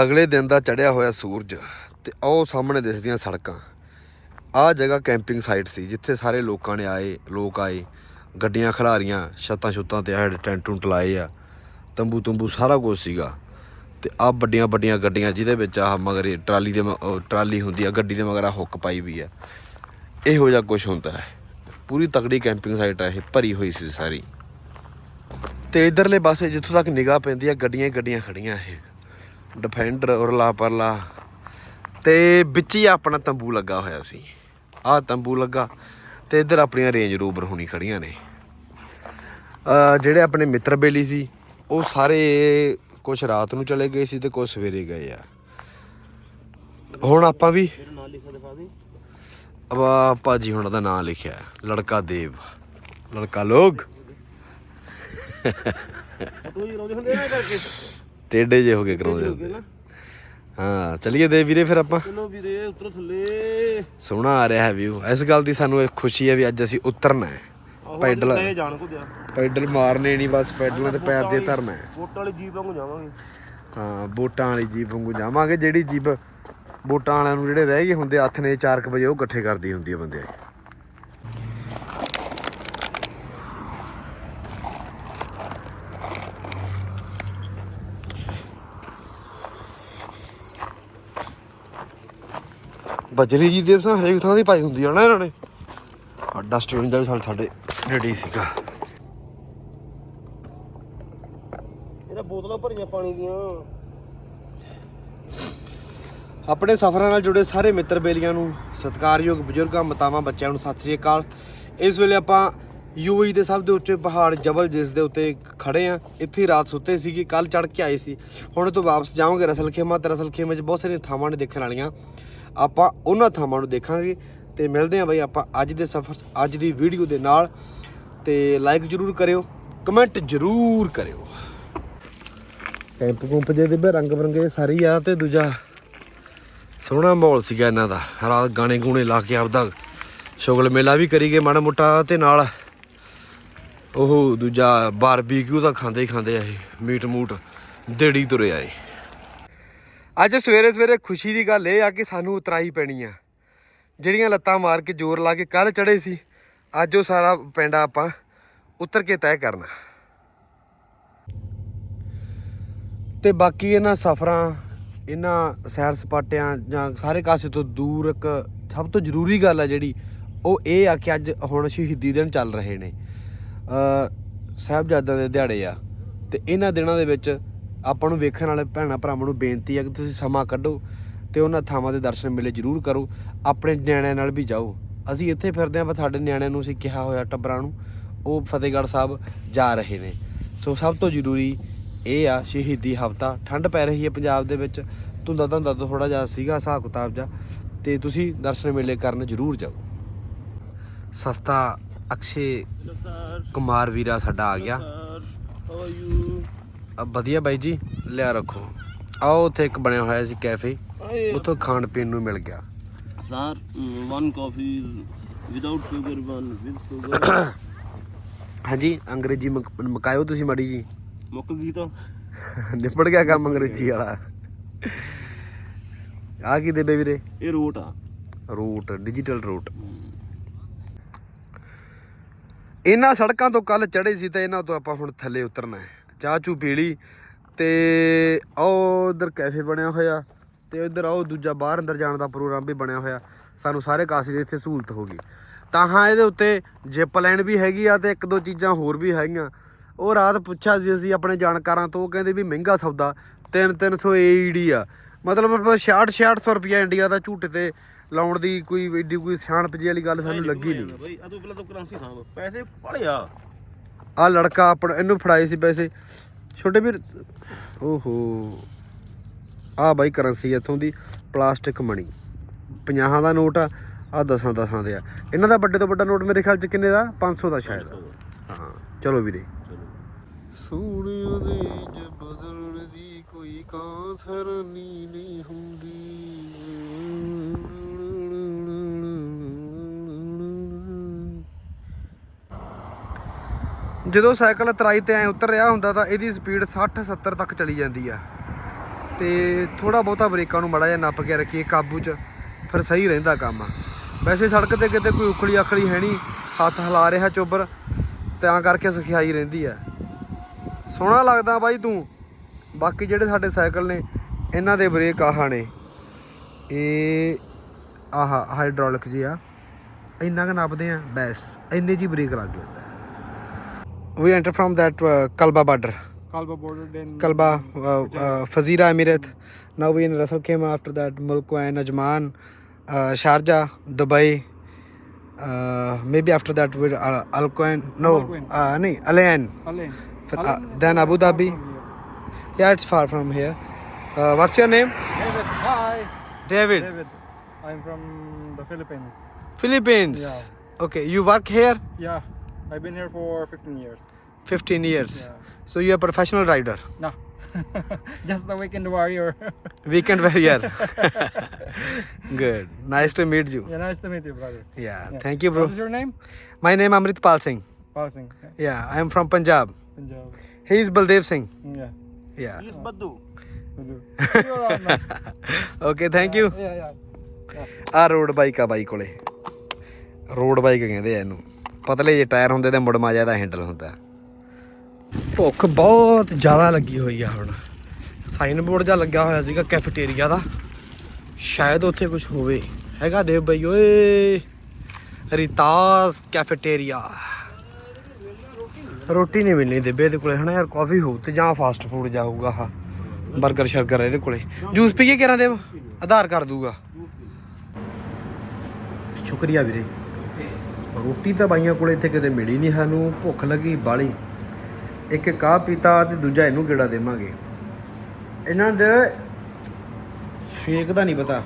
ਅਗਲੇ ਦਿਨ ਦਾ ਚੜਿਆ ਹੋਇਆ ਸੂਰਜ ਤੇ ਉਹ ਸਾਹਮਣੇ ਦਿਸਦੀਆਂ ਸੜਕਾਂ। ਆਹ ਜਗ੍ਹਾ ਕੈਂਪਿੰਗ ਸਾਈਟ ਸੀ, ਜਿੱਥੇ ਸਾਰੇ ਲੋਕਾਂ ਨੇ ਆਏ, ਲੋਕ ਆਏ, ਗੱਡੀਆਂ ਖਿਲਾਰੀਆਂ ਛੱਤਾਂ ਛੁੱਤਾਂ ਤੇ ਆਹ ਟੈਂਟ ਟੁੰਟ ਲਾਏ ਆ, ਤੰਬੂ ਤੰਬੂ ਸਾਰਾ ਕੁਝ ਸੀਗਾ। ਤੇ ਆਹ ਵੱਡੀਆਂ ਵੱਡੀਆਂ ਗੱਡੀਆਂ ਜਿਹਦੇ ਵਿੱਚ ਆਹ ਮਗਰ ਟਰਾਲੀ ਦੇ ਟਰਾਲੀ ਹੁੰਦੀ ਆ, ਗੱਡੀ ਦੇ ਮਗਰ ਆ ਹੁੱਕ ਪਾਈ ਵੀ ਆ। ਇਹੋ ਜਿਹਾ ਕੁਝ ਹੁੰਦਾ ਹੈ। ਪੂਰੀ ਤਕੜੀ ਕੈਂਪਿੰਗ ਸਾਈਟ ਆ, ਇਹ ਭਰੀ ਹੋਈ ਸੀ ਸਾਰੀ। ਤੇ ਇਧਰਲੇ ਪਾਸੇ ਜਿੱਥੋਂ ਤੱਕ ਨਿਗਾਹ ਪੈਂਦੀ ਆ, ਗੱਡੀਆਂ ਹੀ ਗੱਡੀਆਂ ਖੜੀਆਂ ਇਹ। ਡਿਫੈਂਡਰ ਉਰਲਾ ਪਰਲਾ ਤੇ ਵਿੱਚ ਹੀ ਆਪਣਾ ਤੰਬੂ ਲੱਗਾ ਹੋਇਆ ਸੀ। ਆਹ ਤੰਬੂ ਲੱਗਾ ਤੇ ਇੱਧਰ ਆਪਣੀਆਂ ਰੇਂਜ ਰੋਵਰ ਹੋਣੀ ਖੜੀਆਂ ਨੇ। ਜਿਹੜੇ ਆਪਣੇ ਮਿੱਤਰ ਬੇਲੀ ਸੀ, ਉਹ ਸਾਰੇ ਕੁਝ ਰਾਤ ਨੂੰ ਚਲੇ ਗਏ ਸੀ ਤੇ ਕੁਝ ਸਵੇਰੇ ਗਏ ਆ। ਹੁਣ ਆਪਾਂ ਵੀ ਅਬਾ ਭਾਜੀ ਹੁਣ ਦਾ ਨਾਮ ਲਿਖਿਆ, ਲੜਕਾ ਦੇਵ। ਲੜਕਾ ਲੋਗ। ਤੂੰ ਹੀ ਰੋਦੇ ਹੁੰਦੇ ਨਾ ਕਰਕੇ। ਟੇਡੇ ਜੇ ਹੋ ਕੇ ਕਰਾਉਂਦੇ ਹੁੰਦੇ। ਹਾਂ ਚਲਿਏ ਦੇ ਵੀਰੇ ਫਿਰ ਆਪਾਂ। ਚਲੋ ਵੀਰੇ ਉਤਰੋ ਥੱਲੇ। ਸੋਹਣਾ ਆ ਰਿਹਾ ਹੈ ਵਿਊ ਇਸ ਗੱਲ ਦੀ ਸਾਨੂੰ ਖੁਸ਼ੀ ਹੈ ਵੀ ਅੱਜ ਅਸੀਂ ਉਤਰਨਾ ਹੈ। ਪੈਡਲ ਪੈਡਲ ਮਾਰਨੇ ਨਹੀਂ ਬਸ ਪੈਡਲਾਂ ਤੇ ਪੈਰ ਦੇ ਧਰਨਾ ਹੈ। ਵੋਟ ਵਾਲੀ ਜੀਪ ਵਾਂਗੂ ਜਾਵਾਂਗੇ। ਹਾਂ ਬੋਟਾਂ ਵਾਲੀ ਜੀਪ ਵਾਂਗੂ ਜਾਵਾਂਗੇ। ਜਿਹੜੀ ਜੀਪ ਬੋਟਾਂ ਵਾਲਿਆਂ ਨੂੰ ਜਿਹੜੇ ਰਹਿ ਗਏ ਹੁੰਦੇ ਹੱਥ ਨੇ 4 ਵਜੇ ਉਹ ਇਕੱਠੇ ਕਰਦੀ ਹੁੰਦੀ ਹੈ ਬੰਦੇ ਬਜਰੀ ਜੀ ਦੇ ਸਾਂ ਹਰੇਕ ਥਾਂ ਦੀ ਪਾਈ ਹੁੰਦੀ ਆ ਨਾ ਇਹਨਾਂ ਨੇ। ਆ ਡਸਟਬਿਨ ਦਾ ਵੀ ਸਾਡੇ ਨੇੜੇ ਸੀਗਾ। ਇਹਦਾ ਬੋਤਲਾਂ ਭਰੀਆਂ ਪਾਣੀ ਦੀਆਂ। ਆਪਣੇ ਸਫ਼ਰਾਂ ਨਾਲ ਜੁੜੇ ਸਾਰੇ ਮਿੱਤਰ ਬੇਲੀਆਂ ਨੂੰ ਸਤਿਕਾਰਯੋਗ ਬਜ਼ੁਰਗਾਂ, ਮਾਤਾਵਾਂ, ਬੱਚਿਆਂ ਨੂੰ ਸਤਿ ਸ੍ਰੀ ਅਕਾਲ। ਇਸ ਵੇਲੇ ਆਪਾਂ ਯੂਏਈ ਦੇ ਸਭ ਦੇ ਉੱਚੇ ਪਹਾੜ ਜਬਲ ਜਿਸ ਦੇ ਉੱਤੇ ਖੜੇ ਆ, ਇੱਥੇ ਰਾਤ ਸੁੱਤੇ ਸੀਗੇ ਕੱਲ ਚੜ ਕੇ ਆਏ ਸੀ। ਹੁਣ ਤੋਂ ਵਾਪਸ ਜਾਵਾਂਗੇ ਰਸਲ ਖੇਮਾ ਤੇ ਰਸਲ ਖੇਮੇ 'ਚ ਬਹੁਤ ਸਾਰੀਆਂ ਥਾਵਾਂ ਨੇ ਦੇਖਣ ਵਾਲੀਆਂ। ਆਪਾਂ ਉਹਨਾਂ ਥਾਵਾਂ ਨੂੰ ਦੇਖਾਂਗੇ ਤੇ ਮਿਲਦੇ ਆਂ ਬਈ ਆਪਾਂ ਅੱਜ ਦੇ ਸਫ਼ਰ, ਅੱਜ ਦੀ ਵੀਡੀਓ ਦੇ ਨਾਲ ਤੇ ਲਾਈਕ ਜਰੂਰ ਕਰਿਓ ਕਮੈਂਟ ਜਰੂਰ ਕਰਿਓ। ਕੈਂਪ ਕੁੰਪ ਜੇ ਦੇ ਰੰਗ ਬਰੰਗੇ ਸਾਰੀ ਆ ਤੇ ਦੂਜਾ ਸੋਹਣਾ ਮਾਹੌਲ ਸੀਗਾ ਇਹਨਾਂ ਦਾ। ਰਾਤ ਗਾਣੇ ਗੂਣੇ ਲਾ ਕੇ ਆਪਦਾ ਸ਼ੁਗਲ ਮੇਲਾ ਵੀ ਕਰੀ ਗਏ ਮਾੜਾ ਮੋਟਾ ਤੇ ਨਾਲ ਉਹ ਦੂਜਾ ਬਾਰਬੀਕਿਊ ਤਾਂ ਖਾਂਦੇ ਹੀ ਖਾਂਦੇ ਆ ਇਹ, ਮੀਟ ਮੂਟ, ਦੇੜੀ ਤੁਰਿਆ ਆਏ ਅੱਜ ਸਵੇਰੇ ਸਵੇਰੇ ਖੁਸ਼ੀ ਦੀ ਗੱਲ ਇਹ ਆ ਕਿ ਸਾਨੂੰ ਉਤਰਾਈ ਪੈਣੀ ਆ ਜਿਹੜੀਆਂ ਲੱਤਾਂ ਮਾਰ ਕੇ ਜ਼ੋਰ ਲਾ ਕੇ ਕੱਲ ਚੜੇ ਸੀ, ਅੱਜ ਉਹ ਸਾਰਾ ਪੈਂਡਾ ਆਪਾਂ ਉਤਰ ਕੇ ਤੈਅ ਕਰਨਾ। ਤੇ ਬਾਕੀ ਇਹਨਾਂ ਸਫ਼ਰਾਂ, ਇਹਨਾਂ ਸੈਰ ਸਪਾਟਿਆਂ ਜਾਂ ਸਾਰੇ ਕਾਸੇ ਤੋਂ ਦੂਰ ਇੱਕ ਸਭ ਤੋਂ ਜ਼ਰੂਰੀ ਗੱਲ ਆ ਜਿਹੜੀ, ਉਹ ਇਹ ਆ ਕਿ ਅੱਜ ਹੁਣ ਸ਼ਹੀਦੀ ਦਿਨ ਚੱਲ ਰਹੇ ਨੇ। ਅ ਸਾਹਿਬਜ਼ਾਦਿਆਂ ਦੇ ਦਿਹਾੜੇ ਆ, ਤੇ ਇਹਨਾਂ ਦਿਨਾਂ ਦੇ ਵਿੱਚ ਆਪਾਂ ਨੂੰ ਵੇਖਣ ਵਾਲੇ ਭੈਣਾਂ ਭਰਾਵਾਂ ਨੂੰ ਬੇਨਤੀ ਆ ਕਿ ਤੁਸੀਂ ਸਮਾਂ ਕੱਢੋ ਤੇ ਉਹਨਾਂ ਥਾਵਾਂ ਦੇ ਦਰਸ਼ਨ ਮੇਲੇ ਜ਼ਰੂਰ ਕਰੋ, ਆਪਣੇ ਨਿਆਣਿਆਂ ਨਾਲ ਵੀ ਜਾਓ। ਅਸੀਂ ਇੱਥੇ ਫਿਰਦੇ ਆਂ ਪਰ ਸਾਡੇ ਨਿਆਣਿਆਂ ਨੂੰ ਅਸੀਂ ਕਿਹਾ ਹੋਇਆ ਟੱਬਰਾਂ ਨੂੰ, ਉਹ ਫਤਿਹਗੜ੍ਹ ਸਾਹਿਬ ਜਾ ਰਹੇ ਨੇ। ਸੋ ਸਭ ਤੋਂ ਜ਼ਰੂਰੀ ਇਹ ਆ, ਸ਼ਹੀਦੀ ਹਫਤਾ। ਠੰਡ ਪੈ ਰਹੀ ਹੈ ਪੰਜਾਬ ਦੇ ਵਿੱਚ, ਧੁੰਦਾ ਧੁੰਦਾ ਤੋਂ ਥੋੜਾ ਜਿਹਾ ਸੀਗਾ, ਹਿਸਾਬ ਕਿਤਾਬ ਜਾ ਤੇ ਤੁਸੀਂ ਦਰਸ਼ਨ ਮੇਲੇ ਕਰਨ ਜ਼ਰੂਰ ਜਾਓ। ਸਸਤਾ ਅਕਸ਼ੇ ਕੁਮਾਰ ਵੀਰਾ ਸਾਡਾ ਆ ਗਿਆ। ਸਰ ਹਾਊ ਯੂ ਵਧੀਆ ਬਾਈ ਜੀ ਲਿਆ ਰੱਖੋ। ਆਓ ਉੱਥੇ ਇੱਕ ਬਣਿਆ ਹੋਇਆ ਸੀ ਕੈਫੇ ਉੱਥੋਂ ਖਾਣ ਪੀਣ ਨੂੰ ਮਿਲ ਗਿਆ। Sir one coffee without sugar one with sugar ਹਾਂਜੀ ਅੰਗਰੇਜ਼ੀ ਮੁਕ- ਮੁਕਾਇਓ ਤੁਸੀਂ ਮਾੜੀ ਜੀ। ਮੁੱਕ ਗਈ ਤਾਂ। ਨਿਪਟ ਗਿਆ ਕੰਮ ਅੰਗਰੇਜ਼ੀ ਵਾਲਾ। ਆ ਕੀ ਦੇ ਵੀਰੇ? ਇਹ ਰੋਟ ਆ। Route digital route. ਇਹਨਾਂ ਸੜਕਾਂ ਤੋਂ ਕੱਲ ਚੜੇ ਸੀ ਤੇ ਇਹਨਾਂ ਤੋਂ ਆਪਾਂ ਹੁਣ ਥੱਲੇ ਉਤਰਨਾ ਹੈ। ਚਾਹ ਚੂ ਪੀ ਲਈ ਤੇ ਉਹ ਉਧਰ ਕੈਫੇ ਬਣਿਆ ਹੋਇਆ ਤੇ ਉਧਰ ਉਹ ਦੂਜਾ ਬਾਹਰ ਅੰਦਰ ਜਾਣ ਦਾ ਪ੍ਰੋਗਰਾਮ ਵੀ ਬਣਿਆ ਹੋਇਆ। ਸਾਨੂੰ ਸਾਰੇ ਕਾਸੀ ਦੇ ਇੱਥੇ ਸਹੂਲਤ ਹੋ ਗਈ। ਤਾਂ ਹਾਂ ਇਹਦੇ ਉੱਤੇ ਜਿਪ ਲਾਈਨ ਵੀ ਹੈਗੀ ਆ ਤੇ ਇੱਕ ਦੋ ਚੀਜ਼ਾਂ ਹੋਰ ਵੀ ਹੈਗੀਆਂ। ਉਹ ਰਾਤ ਪੁੱਛਿਆ ਸੀ ਅਸੀਂ ਆਪਣੇ ਜਾਣਕਾਰਾਂ ਤੋਂ ਉਹ ਕਹਿੰਦੇ ਵੀ ਮਹਿੰਗਾ ਸੌਦਾ 3-300 ਏਡੀ ਆ। ਮਤਲਬ 66 6600 ਰੁਪਿਆ ਇੰਡੀਆ ਦਾ ਝੂਟੇ ਤੇ ਲਾਉਣ ਦੀ ਕੋਈ ਏਡੀ ਕੋਈ ਸਿਆਣਪ ਜਿਹੀ ਵਾਲੀ ਗੱਲ ਸਾਨੂੰ ਲੱਗੀ ਨਹੀਂ। ਬਈ ਤੂੰ ਪਹਿਲਾਂ ਤੋਂ ਕਰੰਸੀ ਸਾਂਭ ਪੈਸੇ ਭੜਿਆ ਆ ਲੜਕਾ ਆਪਣਾ ਇਹਨੂੰ ਫੜਾਏ ਸੀ ਪੈਸੇ। ਛੋਟੇ ਵੀਰ ਓਹੋ। ਆ ਬਾਈ ਕਰੰਸੀ ਇੱਥੋਂ ਦੀ ਪਲਾਸਟਿਕ ਮਣੀ। 50 ਦਾ ਨੋਟ ਆ ਆ 10 10 ਦੇ ਆ। ਇਹਨਾਂ ਦਾ ਵੱਡੇ ਤੋਂ ਵੱਡਾ ਨੋਟ ਮੇਰੇ ਖਿਆਲ ਚ ਕਿੰਨੇ ਦਾ? 500 ਦਾ ਸ਼ਾਇਦ। ਹਾਂ ਚਲੋ ਵੀਰੇ। ਸੋਹਣਿਆਂ ਦੇ ਜ ਬਦਲਣ ਦੀ ਕੋਈ ਕਾਸਰਨੀ ਨਹੀਂ ਹੁੰਦੀ। ਜਦੋਂ ਸਾਈਕਲ ਤਰਾਈ ਤੇ ਐ ਉਤਰ ਰਿਹਾ ਹੁੰਦਾ ਤਾਂ ਇਹਦੀ ਸਪੀਡ 60 70 ਤੱਕ ਚਲੀ ਜਾਂਦੀ ਆ। ਤੇ ਥੋੜਾ ਬਹੁਤਾ ਬ੍ਰੇਕਾਂ ਨੂੰ ਮੜਾ ਜਿਹਾ ਨੱਪ ਕੇ ਰੱਖੀਏ ਕਾਬੂ 'ਚ, ਫਿਰ ਸਹੀ ਰਹਿੰਦਾ ਕੰਮ। ਵੈਸੇ ਸੜਕ ਤੇ ਕਿਤੇ ਕੋਈ ਉਖਲੀ ਆਖਲੀ ਹੈ ਨਹੀਂ, ਹੱਥ ਹਿਲਾ ਰਿਹਾ ਚੋਬਰ, ਤਾਂ ਕਰਕੇ ਸਖਿਆਈ ਰਹਿੰਦੀ ਹੈ ਸੋਹਣਾ ਲੱਗਦਾ ਬਾਈ ਤੂੰ। ਬਾਕੀ ਜਿਹੜੇ ਸਾਡੇ ਸਾਈਕਲ ਨੇ, ਇਹਨਾਂ ਦੇ ਬ੍ਰੇਕ ਆਹ ਨੇ। ਇਹ ਆਹ ਹਾਈਡ੍ਰੋਲਿਕ ਜੀ ਆ। ਇੰਨਾ ਕੁ ਨੱਪਦੇ ਆ, ਬੈਸ, ਇੰਨੇ ਜੀ ਬ੍ਰੇਕ ਲੱਗ ਜਾਂਦਾ। we enter from that uh, Kalba border. Kalba border, then Kalba, uh, uh, Fazira Emirate. Now we in Rasul came after that Mulkwain, Ajman, uh, Sharjah, Dubai. Uh, maybe after that with uh, Al Alcoin. No, uh, no, Alain. Alain. Uh, then Abu Dhabi. Yeah, it's far from here. Uh, what's your name? David. Hi. David. David. I'm from the Philippines. Philippines. Yeah. Okay, you work here? Yeah. I've been here for 15 years. 15 years. Yeah. So you're a professional rider. Nah, just the weekend warrior. Weekend warrior. Good. Nice to meet you. yeah, nice to meet you, brother. Yeah, Yeah. thank you, bro. What is your name? My name Amritpal Singh. Pausing. Yeah, I am from Punjab. Punjab. He is Baldev Singh. Yeah. Yeah. Yes, Baddu. Will do. See you around, man. Okay, thank you. Yeah, yeah. ਆ road bike ਆ ਬਾਈ ਕੋਲੇ road bike ਕਹਿੰਦੇ ਆ ਇਹਨੂੰ ਪਤਲੇ ਜਿਹੇ tyre ਹੁੰਦੇ ਤੇ ਮੁੜਮਾ ਜ਼ਿਆਦਾ ਹੈਂਡਲ ਹੁੰਦਾ। ਭੁੱਖ ਬਹੁਤ ਜ਼ਿਆਦਾ ਲੱਗੀ ਹੋਈ ਆ ਹੁਣ। ਸਾਈਨ ਬੋਰਡ ਜਿਹਾ ਲੱਗਿਆ ਹੋਇਆ ਸੀਗਾ ਕੈਫੇਟੇਰੀਆ ਦਾ। ਸ਼ਾਇਦ ਉੱਥੇ ਕੁਝ ਹੋਵੇ। ਹੈਗਾ ਦੇਵ ਬਾਈ, ਓਏ। ਰਿਤਾਸ ਕੈਫੇਟੇਰੀਆ ਰੋਟੀ ਨਹੀਂ ਮਿਲਣੀ ਦੇਬੇ ਦੇ ਕੋਲੇ। ਹਨਾ ਯਾਰ ਕਾਫੀ ਹੋਊ ਤੇ ਜਾਂ ਫਾਸਟ ਫੂਡ ਜਾਊਗਾ ਆਹ 버ਗਰ ਸ਼ਰਗਰ ਇਹਦੇ ਕੋਲੇ। ਜੂਸ ਪੀਏ ਕਿਹੜਾ ਦੇਵ? ਆਧਾਰ ਕਰ ਦੂਗਾ। ਸ਼ੁਕਰੀਆ ਵੀਰੇ। ਰੋਟੀ ਤਾਂ ਬਾਈਆਂ ਕੋਲੇ ਇੱਥੇ ਕਦੇ ਮਿਲੀ ਨਹੀਂ ਸਾਨੂੰ ਭੁੱਖ ਲੱਗੀ ਬਾਲੀ। ਇੱਕ ਕਾਹ ਪੀਤਾ ਤੇ ਦੂਜਾ ਇਹਨੂੰ ਕਿਹੜਾ ਦੇਵਾਂਗੇ। ਇਹਨਾਂ ਦੇ ਸ਼ੇਕ ਦਾ ਨਹੀਂ ਪਤਾ।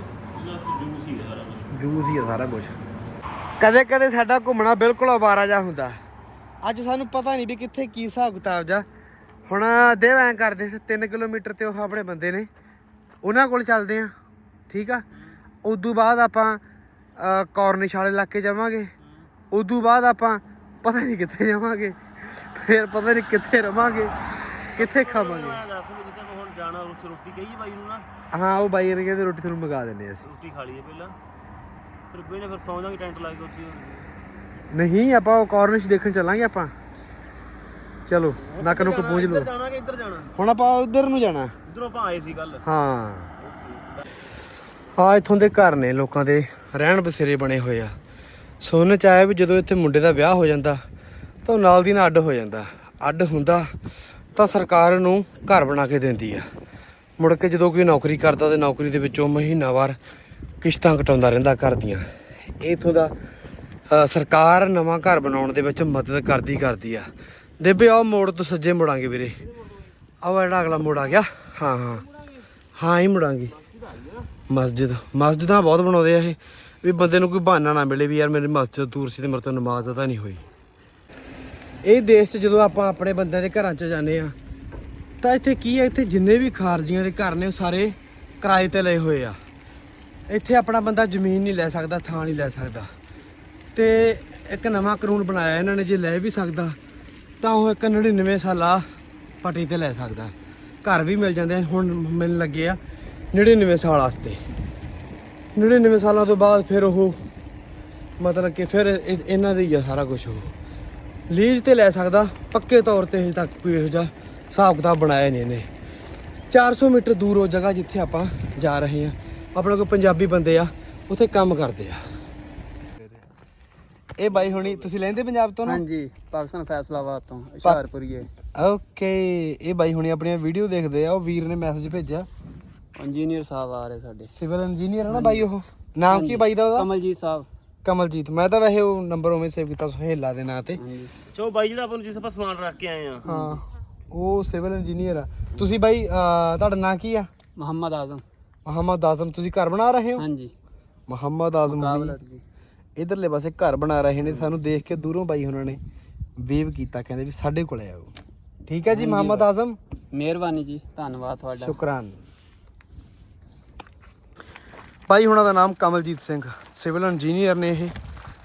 ਜੂਸ ਹੀ ਆ ਸਾਰਾ ਕੁਝ ਕਦੇ ਕਦੇ ਸਾਡਾ ਘੁੰਮਣਾ ਬਿਲਕੁਲ ਆਵਾਰਾ ਜਾ ਹੁੰਦਾ। ਅੱਜ ਸਾਨੂੰ ਪਤਾ ਨਹੀਂ ਵੀ ਕਿੱਥੇ ਕੀ ਹਿਸਾਬ ਕਿਤਾਬ ਜਾ ਹੁਣ ਦੇਵ ਐਂ ਕਰਦੇ 3 ਕਿਲੋਮੀਟਰ ਤੇ ਉਹ ਆਪਣੇ ਬੰਦੇ ਨੇ। ਉਹਨਾਂ ਕੋਲ ਚੱਲਦੇ ਆ ਠੀਕ ਆ? ਉਦੋਂ ਬਾਅਦ ਆਪਾਂ ਅ, ਵਾਲੇ ਇਲਾਕੇ ਜਾਵਾਂਗੇ। ਉਦੋਂ ਬਾਅਦ ਆਪਾਂ ਪਤਾ ਨਹੀਂ ਕਿੱਥੇ ਜਾਵਾਂਗੇ ਫਿਰ ਪਤਾ ਨਹੀਂ ਕਿੱਥੇ ਰਵਾਂਗੇ ਕਿੱਥੇ ਖਾਵਾਂਗੇ। ਮੈਂ ਦੱਸ ਵੀ ਜਿੱਥੇ ਆਪਾਂ ਹੁਣ ਜਾਣਾ ਉੱਥੇ ਰੋਟੀ ਕਹੀਏ ਬਾਈ ਨੂੰ ਨਾ। ਹਾਂ ਉਹ ਬਾਈ ਨੇ ਕਹਿੰਦੇ ਰੋਟੀ ਤੁਹਾਨੂੰ ਮੰਗਾ ਦਿੰਦੇ ਅਸੀਂ। ਰੋਟੀ ਖਾ ਲਈਏ ਪਹਿਲਾਂ। ਫਿਰ ਬੇਨੇ ਫਿਰ ਸੌਂ ਜਾਵਾਂਗੇ ਟੈਂਟ ਲਾ ਕੇ ਉੱਥੇ। ਨਹੀਂ ਆਪਾਂ ਉਹ ਕੌਰਨਿਸ਼ ਦੇਖਣ ਚੱਲਾਂਗੇ ਆਪਾਂ। ਚਲੋ ਨੱਕ ਨੂੰ ਪੂੰਝ ਲਓ। ਇੱਧਰ ਜਾਣਾ ਕਿ ਇੱਧਰ ਜਾਣਾ? ਹੁਣ ਆਪਾਂ ਉਧਰ ਨੂੰ ਜਾਣਾ। ਇੱਧਰੋਂ ਆਪਾਂ ਆਏ ਸੀ ਕੱਲ ਹਾਂ। ਆ ਇਥੋਂ ਦੇ ਘਰ ਨੇ ਲੋਕਾਂ ਦੇ ਰਹਿਣ ਬਸੇਰੇ ਬਣੇ ਹੋਏ ਆ। ਸੁਣਨ ਚ ਆਇਆ ਵੀ ਜਦੋਂ ਇੱਥੇ ਮੁੰਡੇ ਦਾ ਵਿਆਹ ਹੋ ਜਾਂਦਾ, ਤਾਂ ਉਹ ਨਾਲ ਦੀ ਨਾਲ ਅੱਡ ਹੋ ਜਾਂਦਾ। ਅੱਡ ਹੁੰਦਾ ਤਾਂ ਸਰਕਾਰ ਨੂੰ ਘਰ ਬਣਾ ਕੇ ਦਿੰਦੀ ਆ। ਮੁੜ ਕੇ ਜਦੋਂ ਕੋਈ ਨੌਕਰੀ ਕਰਦਾ ਤੇ ਨੌਕਰੀ ਦੇ ਵਿੱਚੋਂ ਮਹੀਨਾਵਾਰ ਕਿਸ਼ਤਾਂ ਕਟਾਉਂਦਾ ਰਹਿੰਦਾ ਘਰ ਦੀਆਂ। ਇਥੋਂ ਦਾ ਸਰਕਾਰ ਨਵਾਂ ਘਰ ਬਣਾਉਣ ਦੇ ਵਿੱਚ ਮਦਦ ਕਰਦੀ ਕਰਦੀ ਆ। ਦੇਬੇ ਆਹ ਮੋੜ ਤੋਂ ਸੱਜੇ ਮੁੜਾਂਗੇ ਵੀਰੇ। ਆਹ ਜਿਹੜਾ ਅਗਲਾ ਮੋੜ ਆ ਗਿਆ। ਹਾਂ ਹਾਂ। ਹਾਂ, ਹੀ ਮੁੜਾਂਗੇ। ਮਸਜਿਦ, ਮਸਜਿਦਾਂ ਬਹੁਤ ਬਣਾਉਂਦੇ ਆ ਇਹ। ਵੀ ਬੰਦੇ ਨੂੰ ਕੋਈ ਬਹਾਨਾ ਨਾ ਮਿਲੇ ਵੀ ਯਾਰ ਮੇਰੀ ਮਸਜਿਦ ਦੂਰ ਸੀ ਤੇ ਮੇਰੇ ਤੋਂ ਨਮਾਜ਼ ਅਦਾ ਨਹੀਂ ਹੋਈ। ਇਹ ਦੇਸ਼ 'ਚ ਜਦੋਂ ਆਪਾਂ ਆਪਣੇ ਬੰਦਿਆਂ ਦੇ ਘਰਾਂ 'ਚ ਜਾਂਦੇ ਆ ਤਾਂ ਇੱਥੇ ਕੀ ਹੈ? ਇੱਥੇ ਜਿੰਨੇ ਵੀ ਖਾਰਜੀਆਂ ਦੇ ਘਰ ਨੇ ਉਹ ਸਾਰੇ ਕਿਰਾਏ ਤੇ ਲਏ ਹੋਏ ਆ। ਇੱਥੇ ਆਪਣਾ ਬੰਦਾ ਜ਼ਮੀਨ ਨਹੀਂ ਲੈ ਸਕਦਾ, ਥਾਂ ਨਹੀਂ ਲੈ ਸਕਦਾ। ਤੇ ਇੱਕ ਨਵਾਂ ਕਾਨੂੰਨ ਬਣਾਇਆ ਇਹਨਾਂ ਨੇ, ਜੇ ਲੈ ਵੀ ਸਕਦਾ, ਤਾਂ ਉਹ ਇੱਕ 99 ਸਾਲਾ ਪੱਟੀ ਤੇ ਲੈ ਸਕਦਾ। ਘਰ ਵੀ ਮਿਲ ਜਾਂਦੇ ਹੁਣ ਮਿਲਣ ਲੱਗੇ ਆ 99 ਸਾਲ ਵਾਸਤੇ। 99 ਸਾਲਾਂ ਤੋਂ ਬਾਅਦ ਫਿਰ ਉਹ ਮਤਲਬ ਕਿ ਫਿਰ ਇਹ- ਇਹਨਾਂ ਦੇ ਹੀ ਆ ਸਾਰਾ ਕੁਝ ਉਹ। ਲੀਜ਼ ਤੇ ਲੈ ਸਕਦਾ ਪੱਕੇ ਤੌਰ ਤੇ ਹਜੇ ਤੱਕ ਕੋਈ ਇਹੋ ਜਿਹਾ ਹਿਸਾਬ ਕਿਤਾਬ ਬਣਾਇਆ ਨਹੀਂ ਇਹਨੇ। 400 ਮੀਟਰ ਦੂਰ ਉਹ ਜਗ੍ਹਾ ਜਿੱਥੇ ਆਪਾਂ ਜਾ ਰਹੇ ਹਾਂ ਆਪਣੇ ਕੋਲ ਪੰਜਾਬੀ ਬੰਦੇ ਆ ਉੱਥੇ ਕੰਮ ਕਰਦੇ ਆ। ਇਹ ਬਾਈ ਹੁਣੀ ਤੁਸੀਂ ਲੈਂਦੇ ਪੰਜਾਬ ਤੋਂ ਨਾ? ਹਾਂਜੀ ਪਾਕਿਸਤਾਨ ਫੈਸਲਾਬਾਦ ਤੋਂ ਹੁਸ਼ਿਆਰਪੁਰੀਏ ਓਕੇ ਇਹ ਬਾਈ ਹੁਣੀ ਆਪਣੀਆਂ ਵੀਡੀਓ ਦੇਖਦੇ ਆ ਉਹ ਵੀਰ ਨੇ ਮੈਸੇਜ ਭੇਜਿਆ। ਇੰਜੀਨੀਅਰ ਸਾਹਿਬ ਆ ਰਹੇ ਸਾਡੇ। ਸਿਵਲ ਇੰਜੀਨੀਅਰ ਹੈ ਨਾ ਬਾਈ ਉਹ? ਨਾਮ ਕੀ ਬਾਈ ਦਾ ਉਹਦਾ? ਕਮਲਜੀਤ ਸਾਹਿਬ। ਕਮਲਜੀਤ। ਮੈਂ ਤਾਂ ਵੈਸੇ ਉਹ ਨੰਬਰ ਉਵੇਂ ਸੇਵ ਕੀਤਾ ਸੁਹੇਲਾ ਦੇ ਨਾਂ ਤੇ। ਹਾਂਜੀ। ਚੋ ਬਾਈ ਜਿਹੜਾ ਆਪਾਂ ਨੂੰ ਜਿਸ ਆਪਾਂ ਸਮਾਨ ਰੱਖ ਕੇ ਆਏ ਆ। ਹਾਂ ਉਹ ਸਿਵਲ ਇੰਜੀਨੀਅਰ ਆ। ਤੁਸੀਂ ਬਾਈ ਅਹ, ਤੁਹਾਡਾ ਨਾਂ ਕੀ ਆ? ਮੁਹੰਮਦ ਆਜ਼ਮ। ਮੁਹੰਮਦ ਆਜ਼ਮ ਤੁਸੀਂ ਘਰ ਬਣਾ ਰਹੇ ਹੋ? ਹਾਂਜੀ। ਮੁਹੰਮਦ ਆਜ਼ਮ ਵੀ ਕਾਬਲਤ ਜੀ। ਇਧਰਲੇ ਪਾਸੇ ਘਰ ਬਣਾ ਰਹੇ ਨੇ ਸਾਨੂੰ ਦੇਖ ਕੇ ਦੂਰੋਂ ਬਾਈ ਉਹਨਾਂ ਨੇ ਵੇਵ ਕੀਤਾ ਕਹਿੰਦੇ ਵੀ ਸਾਡੇ ਕੋਲੇ ਆਓ। ਠੀਕ ਹੈ ਜੀ ਮੁਹੰਮਦ ਆਜ਼ਮ? ਮਿਹਰਬਾਨੀ ਜੀ ਧੰਨਵਾਦ ਤੁਹਾਡਾ। ਸ਼ੁਕਰਾਨ। ਭਾਈ ਹੁਣਾਂ ਦਾ ਨਾਮ ਕਮਲਜੀਤ ਸਿੰਘ ਸਿਵਲ ਇੰਜੀਨੀਅਰ ਨੇ ਇਹ।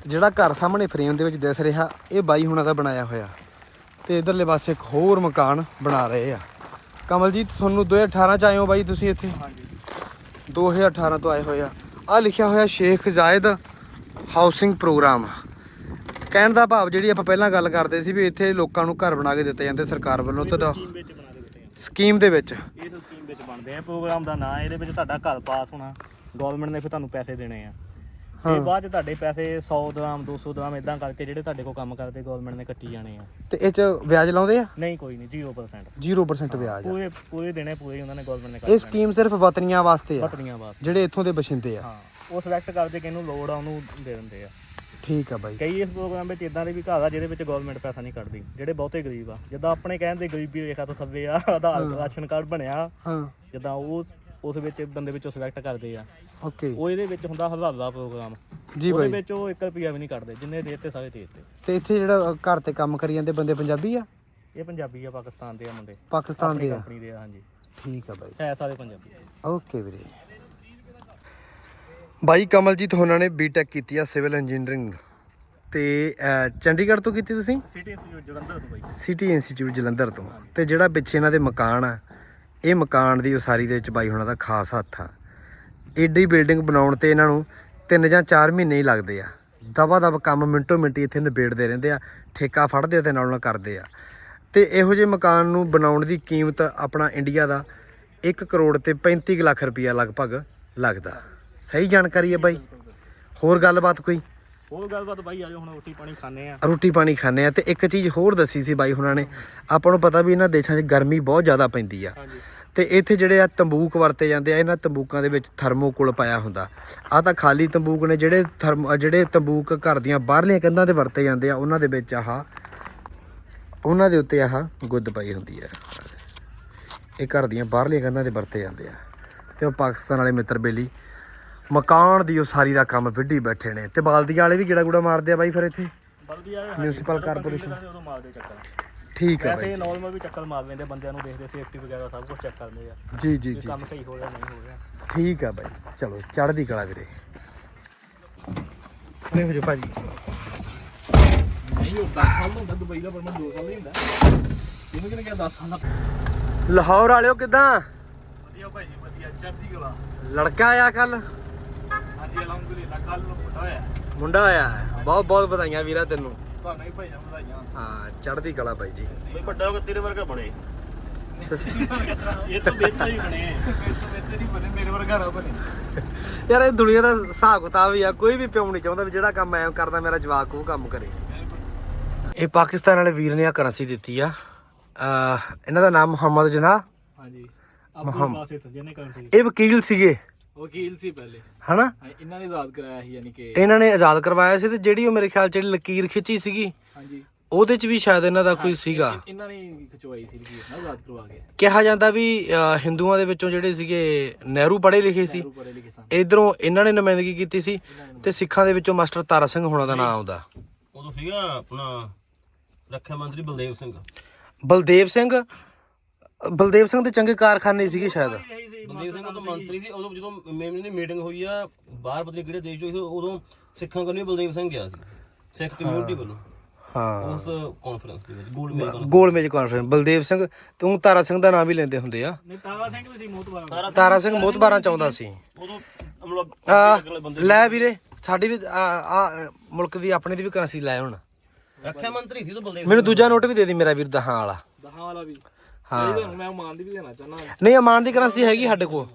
ਜਿਹੜਾ ਘਰ ਸਾਹਮਣੇ ਫਰੇਮ ਦੇ ਵਿੱਚ ਦਿਖ ਰਿਹਾ ਇਹ ਬਾਈ ਹੁਣਾਂ ਦਾ ਬਣਾਇਆ ਹੋਇਆ। ਤੇ ਇਧਰਲੇ ਪਾਸੇ ਇੱਕ ਹੋਰ ਮਕਾਨ ਬਣਾ ਰਹੇ ਆ। ਕਮਲਜੀਤ ਤੁਹਾਨੂੰ 2018 ਚ ਆਏ ਹੋ ਬਾਈ ਤੁਸੀਂ ਇੱਥੇ? ਹਾਂਜੀ। 2018 ਤੋਂ ਆਏ ਹੋਏ ਆ। ਆ ਲਿਖਿਆ ਹੋਇਆ ਸ਼ੇਖ ਜ਼ਾਇਦ ਹਾਊਸਿੰਗ ਪ੍ਰੋਗਰਾਮ ਕਹਿਣ ਦਾ ਭਾਵ ਜਿਹੜੀ ਆਪਾਂ ਪਹਿਲਾਂ ਗੱਲ ਕਰਦੇ ਸੀ ਵੀ ਇੱਥੇ ਲੋਕਾਂ ਨੂੰ ਘਰ ਬਣਾ ਕੇ ਦਿੱਤੇ ਜਾਂਦੇ ਸਰਕਾਰ ਵੱਲੋਂ ਤੇ ਸਕੀਮ ਦੇ ਵਿੱਚ। ਤਾਂ ਸਕੀਮ ਵਿੱਚ ਬਣਦੇ ਆ। ਪ੍ਰੋਗਰਾਮ ਦਾ ਨਾਂ ਇਹਦੇ ਵਿੱਚ ਤੁਹਾਡਾ ਘਰ ਪਾਸ ਹੋਣਾ। ਗਵਰਨਮੈਂਟ ਨੇ ਫਿਰ ਤੁਹਾਨੂੰ ਪੈਸੇ ਦੇਣੇ ਆ। ਤੇ ਬਾਅਦ ਚ ਤੁਹਾਡੇ ਪੈਸੇ 100 ਦਰਾਮ 200 ਦਰਾਮ ਇਦਾਂ ਕਰਕੇ ਜਿਹੜੇ ਤੁਹਾਡੇ ਕੋਲ ਕੰਮ ਕਰਦੇ ਗਵਰਨਮੈਂਟ ਨੇ ਕੱਟੀ ਜਾਣੇ ਆ। ਤੇ ਇਹ ਚ ਵਿਆਜ ਲਾਉਂਦੇ ਆ? ਨਹੀਂ ਕੋਈ ਨਹੀਂ 0% 0% ਵਿਆਜ ਆ। ਪੂਰੇ ਪੂਰੇ ਦੇਣੇ ਪੂਰੇ ਹੀ ਉਹਨਾਂ ਨੇ ਗਵਰਨਮੈਂਟ ਨੇ ਇਹ ਕੱਟ ਸਕੀਮ ਸਿਰਫ ਵਤਨੀਆਂ ਵਾਸਤੇ ਆ ਪਤਨੀਆਂ ਵਾਸਤੇ। ਜਿਹੜੇ ਇੱਥੋਂ ਦੇ ਬਸ਼ਿੰਦੇ ਆ। ਹਾਂ ਉਹ ਸਿਲੈਕਟ ਕਰਦੇ ਕਿਹਨੂੰ ਲੋੜ ਆ ਉਹਨੂੰ ਦੇ ਦਿੰਦੇ ਆ। ਠੀਕ ਆ ਬਾਈ। ਕਈ ਇਸ ਪ੍ਰੋਗਰਾਮ ਵਿੱਚ ਇਦਾਂ ਦੇ ਵੀ ਘਰ ਆ ਜਿਹਦੇ ਵਿੱਚ ਗਵਰਨਮੈਂਟ ਪੈਸਾ ਨਹੀਂ ਕੱਢਦੀ ਜਿਹੜੇ ਬਹੁਤੇ ਗਰੀਬ ਆ। ਜਿੱਦਾਂ ਆਪਣੇ ਕਹਿੰਦੇ ਗਰੀਬੀ ਰੇਖਾ ਤੋਂ ਥੱਲੇ ਆ ਆਧਾਰ ਰਾਸ਼ਨ ਕਾਰਡ ਬਣਿਆ। ਹਾਂ। ਜਿੱਦਾਂ ਉਸ ਉਸ ਵਿੱਚ ਬੰਦੇ ਵਿੱਚੋਂ ਸਿਲੈਕਟ ਕਰਦੇ ਆ। ਓਕੇ ਉਹ ਇਹਦੇ ਵਿੱਚ ਹੁੰਦਾ ਹਜ਼ਾਰ ਦਾ ਪ੍ਰੋਗਰਾਮ ਜੀ ਉਹਦੇ ਬਾਈ। ਵਿੱਚ ਉਹ 1 ਰੁਪਿਆ ਵੀ ਨਹੀਂ ਕੱਢਦੇ ਜਿੰਨੇ ਦੇ ਦਿੱਤੇ ਸਾਰੇ ਦੇ ਦਿੱਤੇ। ਤੇ ਇੱਥੇ ਜਿਹੜਾ ਘਰ ਤੇ ਕੰਮ ਕਰੀ ਜਾਂਦੇ ਬੰਦੇ ਪੰਜਾਬੀ ਆ? ਇਹ ਪੰਜਾਬੀ ਆ ਪਾਕਿਸਤਾਨ ਦੇ ਆ ਮੁੰਡੇ। ਪਾਕਿਸਤਾਨ ਆਪਣੀ ਦੇ ਆ? ਕੰਪਨੀ ਦੇ ਆ ਹਾਂਜੀ। ਠੀਕ ਆ ਬਾਈ। ਹੈ ਸਾਰੇ ਪੰਜਾਬੀ। ਓਕੇ ਵੀਰੇ। ਬਾਈ ਕਮਲਜੀਤ ਹੋਣਾ ਨੇ ਬੀਟੈਕ ਕੀਤੀ ਆ ਸਿਵਲ ਇੰਜੀਨੀਅਰਿੰਗ ਤੇ ਅਹ, ਚੰਡੀਗੜ੍ਹ ਤੋਂ ਕੀਤੀ ਤੁਸੀਂ? ਸਿਟੀ ਇੰਸਟੀਚਿਊਟ ਜਲੰਧਰ ਤੋਂ ਬਾਈ। ਸਿਟੀ ਇੰਸਟੀਚਿਊਟ ਜਲੰਧਰ ਤੋਂ। ਤੇ ਜਿਹੜਾ ਪਿੱਛੇ ਇਹਨਾਂ ਦੇ ਮਕਾਨ ਆ ਇਹ ਮਕਾਨ ਦੀ ਉਸਾਰੀ ਦੇ ਵਿੱਚ ਬਾਈ ਹੋਣਾ ਦਾ ਖਾਸ ਹੱਥ ਆ। ਏਡੀ ਬਿਲਡਿੰਗ ਬਣਾਉਣ ਤੇ ਇਹਨਾਂ ਨੂੰ 3 ਜਾਂ 4 ਮਹੀਨੇ ਹੀ ਲੱਗਦੇ ਆ। ਦਬਾ ਦਬ ਕੰਮ ਮਿੰਟੋ ਮਿੰਟੀ ਇੱਥੇ ਨਿਬੇੜਦੇ ਰਹਿੰਦੇ ਆ, ਠੇਕਾ ਫੜਦੇ ਆ ਤੇ ਨਾਲ ਨਾਲ ਕਰਦੇ ਆ। ਤੇ ਇਹੋ ਜਿਹੇ ਮਕਾਨ ਨੂੰ ਬਣਾਉਣ ਦੀ ਕੀਮਤ ਆਪਣਾ ਇੰਡੀਆ ਦਾ 1 ਕਰੋੜ ਤੇ 35 ਕੁ ਲੱਖ ਰੁਪਈਆ ਲਗਭਗ ਲੱਗਦਾ। ਸਹੀ ਜਾਣਕਾਰੀ ਹੈ ਬਾਈ? ਹੋਰ ਗੱਲਬਾਤ ਕੋਈ? ਹੋਰ ਗੱਲਬਾਤ ਬਾਈ ਆਜੋ ਹੁਣ ਰੋਟੀ ਪਾਣੀ ਖਾਣੇ ਆ। ਰੋਟੀ ਪਾਣੀ ਖਾਂਦੇ ਆ ਤੇ ਇੱਕ ਚੀਜ਼ ਹੋਰ ਦੱਸੀ ਸੀ ਬਾਈ ਹੁਣਾਂ ਨੇ ਆਪਾਂ ਨੂੰ ਪਤਾ ਵੀ ਇਹਨਾਂ ਦੇਸ਼ਾਂ 'ਚ ਗਰਮੀ ਬਹੁਤ ਜ਼ਿਆਦਾ ਪੈਂਦੀ ਆ। ਤੇ ਇੱਥੇ ਜਿਹੜੇ ਆ ਤੰਬੂਕ ਵਰਤੇ ਜਾਂਦੇ ਆ ਇਹਨਾਂ ਤੰਬੂਕਾਂ ਦੇ ਵਿੱਚ ਥਰਮੋਕੋਲ ਪਾਇਆ ਹੁੰਦਾ। ਆ ਤਾਂ ਖਾਲੀ ਤੰਬੂਕ ਨੇ ਜਿਹੜੇ ਥਰਮ ਜਿਹੜੇ ਤੰਬੂਕ ਘਰ ਦੀਆਂ ਬਾਹਰਲੀਆਂ ਕੰਧਾਂ ਤੇ ਵਰਤੇ ਜਾਂਦੇ ਆ ਉਹਨਾਂ ਦੇ ਵਿੱਚ ਆਹ ਉਹਨਾਂ ਦੇ ਉੱਤੇ ਆਹ ਗੁੱਦ ਪਈ ਹੁੰਦੀ ਆ। ਇਹ ਘਰ ਦੀਆਂ ਬਾਹਰਲੀਆਂ ਕੰਧਾਂ ਤੇ ਵਰਤੇ ਜਾਂਦੇ ਆ। ਤੇ ਉਹ ਪਾਕਿਸਤਾਨ ਵਾਲੇ ਮਿੱਤਰ ਬੇਲੀ ਮਕਾਨ ਦੀ ਉਸਾਰੀ ਦਾ ਕੰਮ ਵਿੱਢੀ ਬੈਠੇ ਨੇ। ਤੇ ਬਾਲਦੀਆਂ ਵਾਲੇ ਵੀ ਗੇੜਾ ਗੂੜਾ ਮਾਰਦੇ ਆ ਬਾਈ ਫਿਰ ਇੱਥੇ? ਬਲਦੀ ਆ Municipal corporation। ਉਦੋਂ ਮਾਰਦੇ ਚੱਕਰ। ਠੀਕ ਆ ਵੈਸੇ ਬਾਈ। ਨਾਰਮਲ ਵੀ ਚੱਕਰ ਮਾਰ ਲੈਂਦੇ ਬੰਦਿਆਂ ਨੂੰ ਦੇਖਦੇ ਸੇਫਟੀ ਵਗੈਰਾ ਸਭ ਕੁਝ ਚੈੱਕ ਕਰਦੇ ਆ। ਜੀ ਜੀ ਵੀ ਜੀ ਕੰਮ ਸਹੀ ਹੋ ਰਿਹਾ ਨਹੀਂ ਹੋ ਰਿਹਾ ਠੀਕ ਆ ਬਾਈ। ਚਲੋ ਚੜ੍ਹਦੀ ਕਲਾ ਵੀਰੇ। ਨੇ ਹੋ ਜੋ ਭਾਜੀ। ਨਹੀਂ ਉਹ 10 ਸਾਲ ਦਾ ਹੁੰਦਾ ਦੁਬਈ ਦਾ ਪਰਮਿਟ 2 ਸਾਲ ਦਾ ਹੀ ਹੁੰਦਾ। ਇਹਨੂੰ ਕਿਹਨੇ ਕਿਹਾ 10 ਸਾਲ ਦਾ ਲਾਹੌਰ ਵਾਲਿਓ ਕਿਦਾਂ? ਵਧੀਆ ਭਾਈ ਜੀ ਵਧੀਆ ਚੜ੍ਹਦੀ ਕਲਾ। ਲੜਕਾ ਆਇਆ ਕੱਲ ਹਾਂਜੀ ਅਲਹਮਦੁਲਿਲਾ ਕੱਲ ਨੂੰ ਪਤਾ ਹੋਇਆ। ਮੁੰਡਾ ਆਇਆ ਹੈ। ਬਹੁਤ ਬਹੁਤ ਵਧਾਈਆਂ ਵੀਰਾ ਤੈਨੂੰ। ਤੁਹਾਨੂੰ ਹੀ ਭਾਈ ਵਧਾਈਆਂ। ਹਾਂ ਚੜ੍ਹਦੀ ਕਲਾ ਬਾਈ ਜੀ। ਬਈ ਵੱਡਾ ਹੋ ਕੇ ਤੇਰੇ ਵਰਗਾ ਬਣੇ। ਇਹ ਤਾਂ ਬਿਹਤਰ ਹੀ ਬਣੇ। ਮੇਰੇ ਨਹੀਂ ਬਣੇ ਮੇਰੇ ਵਰਗਾ ਨਾ ਬਣੇ। ਯਾਰ ਇਹ ਦੁਨੀਆ ਦਾ ਹਿਸਾਬ ਕਿਤਾਬ ਹੀ ਆ। ਕੋਈ ਵੀ ਪਿਓ ਨਹੀਂ ਚਾਹੁੰਦਾ ਵੀ ਜਿਹੜਾ ਕੰਮ ਐ ਕਰਦਾ ਮੇਰਾ ਜਵਾਕ ਉਹ ਕੰਮ ਕਰੇ। ਇਹ ਪਾਕਿਸਤਾਨ ਵਾਲੇ ਵੀਰ ਨੇ ਆ ਕਰੰਸੀ ਦਿੱਤੀ ਆ। ਅਹ ਇਹਨਾਂ ਦਾ ਨਾਮ ਮੁਹੰਮਦ ਜਨਾਹ। ਹਾਂਜੀ। ਅਬਦੁਲ ਬਾਸਿਤ ਜਿਹਨੇ ਕਰੰਸੀ ਇਹ ਵਕੀਲ ਸੀਗੇ। ਵਕੀਲ ਸੀ ਪਹਿਲੇ। ਹਨਾ? ਇਹਨਾਂ ਨੇ ਆਜ਼ਾਦ ਕਰਾਇਆ ਸੀ ਯਾਨੀ ਕਿ ਇਹਨਾਂ ਨੇ ਆਜ਼ਾਦ ਕਰਵਾਇਆ ਸੀ ਤੇ ਜਿਹੜੀ ਉਹ ਮੇਰੇ ਖਿਆਲ ਚ ਜਿਹੜੀ ਲਕੀਰ ਖਿੱਚੀ ਸੀਗੀ ਹਾਂਜੀ। ਉਹਦੇ ਚ ਵੀ ਸ਼ਾਇਦ ਇਹਨਾਂ ਦਾ ਕੋਈ ਸੀਗਾ। ਇਹ- ਇਹਨਾਂ ਨੇ ਖਿਚਵਾਈ ਸੀ ਲਕੀਰ ਨਾ ਆਜ਼ਾਦ ਕਰਵਾ ਕੇ। ਕਿਹਾ ਜਾਂਦਾ ਵੀ ਹਿੰਦੂਆਂ ਦੇ ਵਿੱਚੋਂ ਜਿਹੜੇ ਸੀਗੇ ਨਹਿਰੂ ਪੜ੍ਹੇ ਲਿਖੇ ਸੀ। ਇਧਰੋਂ ਇਹਨਾਂ ਨੇ ਨੁਮਾਇੰਦਗੀ ਕੀਤੀ ਸੀ ਤੇ ਸਿੱਖਾਂ ਦੇ ਵਿੱਚੋਂ ਮਾਸਟਰ ਤਾਰਾ ਸਿੰਘ ਹੋਣਾ ਦਾ ਨਾਮ ਆਉਂਦਾ। ਉਦੋਂ ਸੀਗਾ ਆਪਣਾ ਰੱਖਿਆ ਮੰਤਰੀ ਬਲਦੇਵ ਸਿੰਘ। ਬਲਦੇਵ ਸਿੰਘ? ਬਲਦੇਵ ਸਿੰਘ ਦੇ ਚੰਗੇ ਕਾਰਖਾਨੇ ਸੀਗੇ ਸ਼ਾਇਦ। ਬਲਦੇਵ ਸਿੰਘ ਉਦੋਂ ਮੰਤਰੀ ਸੀ ਉਦੋਂ ਜਦੋਂ ਮੇਮਨ ਦੀ ਮੀਟਿੰਗ ਹੋਈ ਆ ਬਾਹਰ ਪਤਾ ਨੀ ਕਿਹੜੇ ਦੇਸ਼ ਚੋਂ ਸੀ ਉਦੋਂ ਸਿੱਖਾਂ ਕੋਲ ਬਲਦੇਵ ਸਿੰਘ ਗਿਆ ਸੀ ਸਿੱਖ ਕਮਿਊਨਿਟੀ ਵੱਲੋਂ। ਹਾਂ। ਉਸ ਕਾਨਫਰੰਸ ਦੇ ਵਿੱਚ ਗੋਲਡ ਮੇਜ ਗੋਲਮੇਜ ਕਾਨਫਰੰਸ ਬਲਦੇਵ ਸਿੰਘ ਤੇ ਉਹ ਤਾਰਾ ਸਿੰਘ ਦਾ ਨਾਮ ਵੀ ਲੈਂਦੇ ਹੁੰਦੇ ਆ? ਨਹੀਂ ਤਾਰਾ ਸਿੰਘ ਵੀ ਸੀ ਮੋਤਵਾਰਾ ਤਾਰਾ ਸਿੰਘ ਮੋਤਬਾਰਾਂ ਚਾਹੁੰਦਾ ਸੀ। ਉਦੋਂ ਮਤਲਬ ਲੈ ਵੀਰੇ ਸਾਡੀ ਵੀ ਆ ਆ ਮੁਲਕ ਦੀ ਆਪਣੀ ਦੀ ਵੀ ਕਰੰਸੀ ਲੈ ਹੁਣ। ਰੱਖਿਆ ਮੰਤਰੀ ਸੀ ਉਦੋਂ ਬਲਦੇਵ ਮੈਨੂੰ ਦੂਜਾ ਨੋਟ ਵੀ ਦੇ ਦੀ ਮੇਰਾ ਵੀਰ ਦਹਾਂ ਵਾਲਾ ਦਹਾਂ ਵਾਲਾ ਵੀ। ਹਾਂ। ਤੁਹਾਨੂੰ ਮੈਂ ਮਾਨ ਦੀ ਵੀ ਦੇਣਾ ਚਾਹੁੰਦਾ ਨਹੀਂ ਅਮਾਨ ਦੀ ਕਰੰਸੀ ਹੈਗੀ ਸਾਡੇ ਕੋਲ।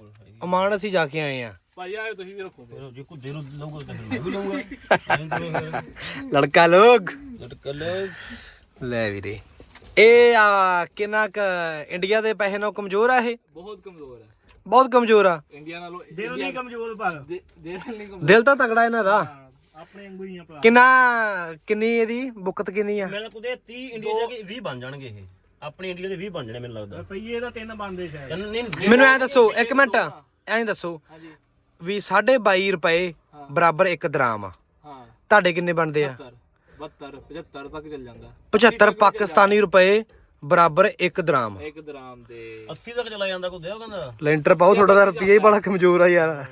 ਅਮਾਨ ਅਸੀਂ ਜਾ ਕੇ ਆਏ ਆ ਭਾਈ ਆਇਓ ਤੁਸੀਂ ਵੀ ਰੱਖੋ ਫਿਰ। ਜੇ ਕੋਈ ਦੇਰ ਲਊਗਾ ਤਾਂ ਫਿਰ ਮੈਂ ਵੀ ਲਊਗਾ। ਲੜਕਾ ਲੋਗ ਲਟਕਲ ਲੈ ਵੀਰੇ। ਇਹ ਆ ਕਿੰਨਾ ਕ ਇੰਡੀਆ ਦੇ ਪੈਸੇ ਨਾਲੋਂ ਕਮਜ਼ੋਰ ਆ ਇਹ? ਬਹੁਤ ਕਮਜ਼ੋਰ ਹੈ ਬਹੁਤ ਕਮਜ਼ੋਰ ਆ। ਇੰਡੀਆ ਨਾਲੋਂ ਦਿਲ ਨਹੀਂ ਕਮਜ਼ੋਰ ਪਰ। ਦੇ ਦੇ ਨਹੀਂ ਕਮਜ਼ੋਰ। ਦਿਲ ਤਾਂ ਤਗੜਾ ਇਹਨਾਂ ਦਾ। ਆਪਣੇ ਵਾਂਗੂ ਹੀ ਆ ਭਰਾ। ਕਿੰਨਾ ਕਿੰਨੀ ਇਹਦੀ ਬੁਕਤ ਕਿੰਨੀ ਆ? ਮੈਨੂੰ ਕੁਦੇ 30 ਇੰਡੀਆ ਜਾ ਕੇ 20 ਬਣ ਜਾਣਗੇ ਇਹ। ਆਪਣੇ ਇੰਡੀਆ ਦੇ 20 ਬਣ ਜਾਣੇ ਮੈਨੂੰ ਲੱਗਦਾ। ਰੁਪਈਏ ਦਾ ਤਿੰਨ ਬਣਦੇ ਸ਼ਾਇਦ। ਨਹੀਂ ਨਹੀਂ ਮੈਨੂੰ ਐਂ ਦੱਸੋ ਇੱਕ ਮਿੰਟ। ਐਂ ਦੱਸੋ ਹਾਂਜੀ। ਵੀ 22.5 ਰੁਪਏ ਬਰਾਬਰ 1 ਦਰਾਮ ਆ। ਹਾਂ। ਤੁਹਾਡੇ ਕਿੰਨੇ ਬਣਦੇ ਆ? 72 75 ਤੱਕ ਚੱਲ ਜਾਂਦਾ। 75 ਪਾਕਿਸਤਾਨੀ ਰੁਪਏ ਬਰਾਬਰ 1 ਦਰਾਮ ਇੱਕ ਦਰਾਮ ਦੇ। 80 ਤੱਕ ਚਲਾ ਜਾਂਦਾ ਕੋਈ ਦੇਓ ਕਹਿੰਦਾ। ਲੈਂਟਰ ਪਾਓ ਤੁਹਾਡਾ ਤਾਂ ਰੁਪਈਆ ਹੀ ਬੜਾ ਕਮਜ਼ੋਰ ਆ ਯਾਰ।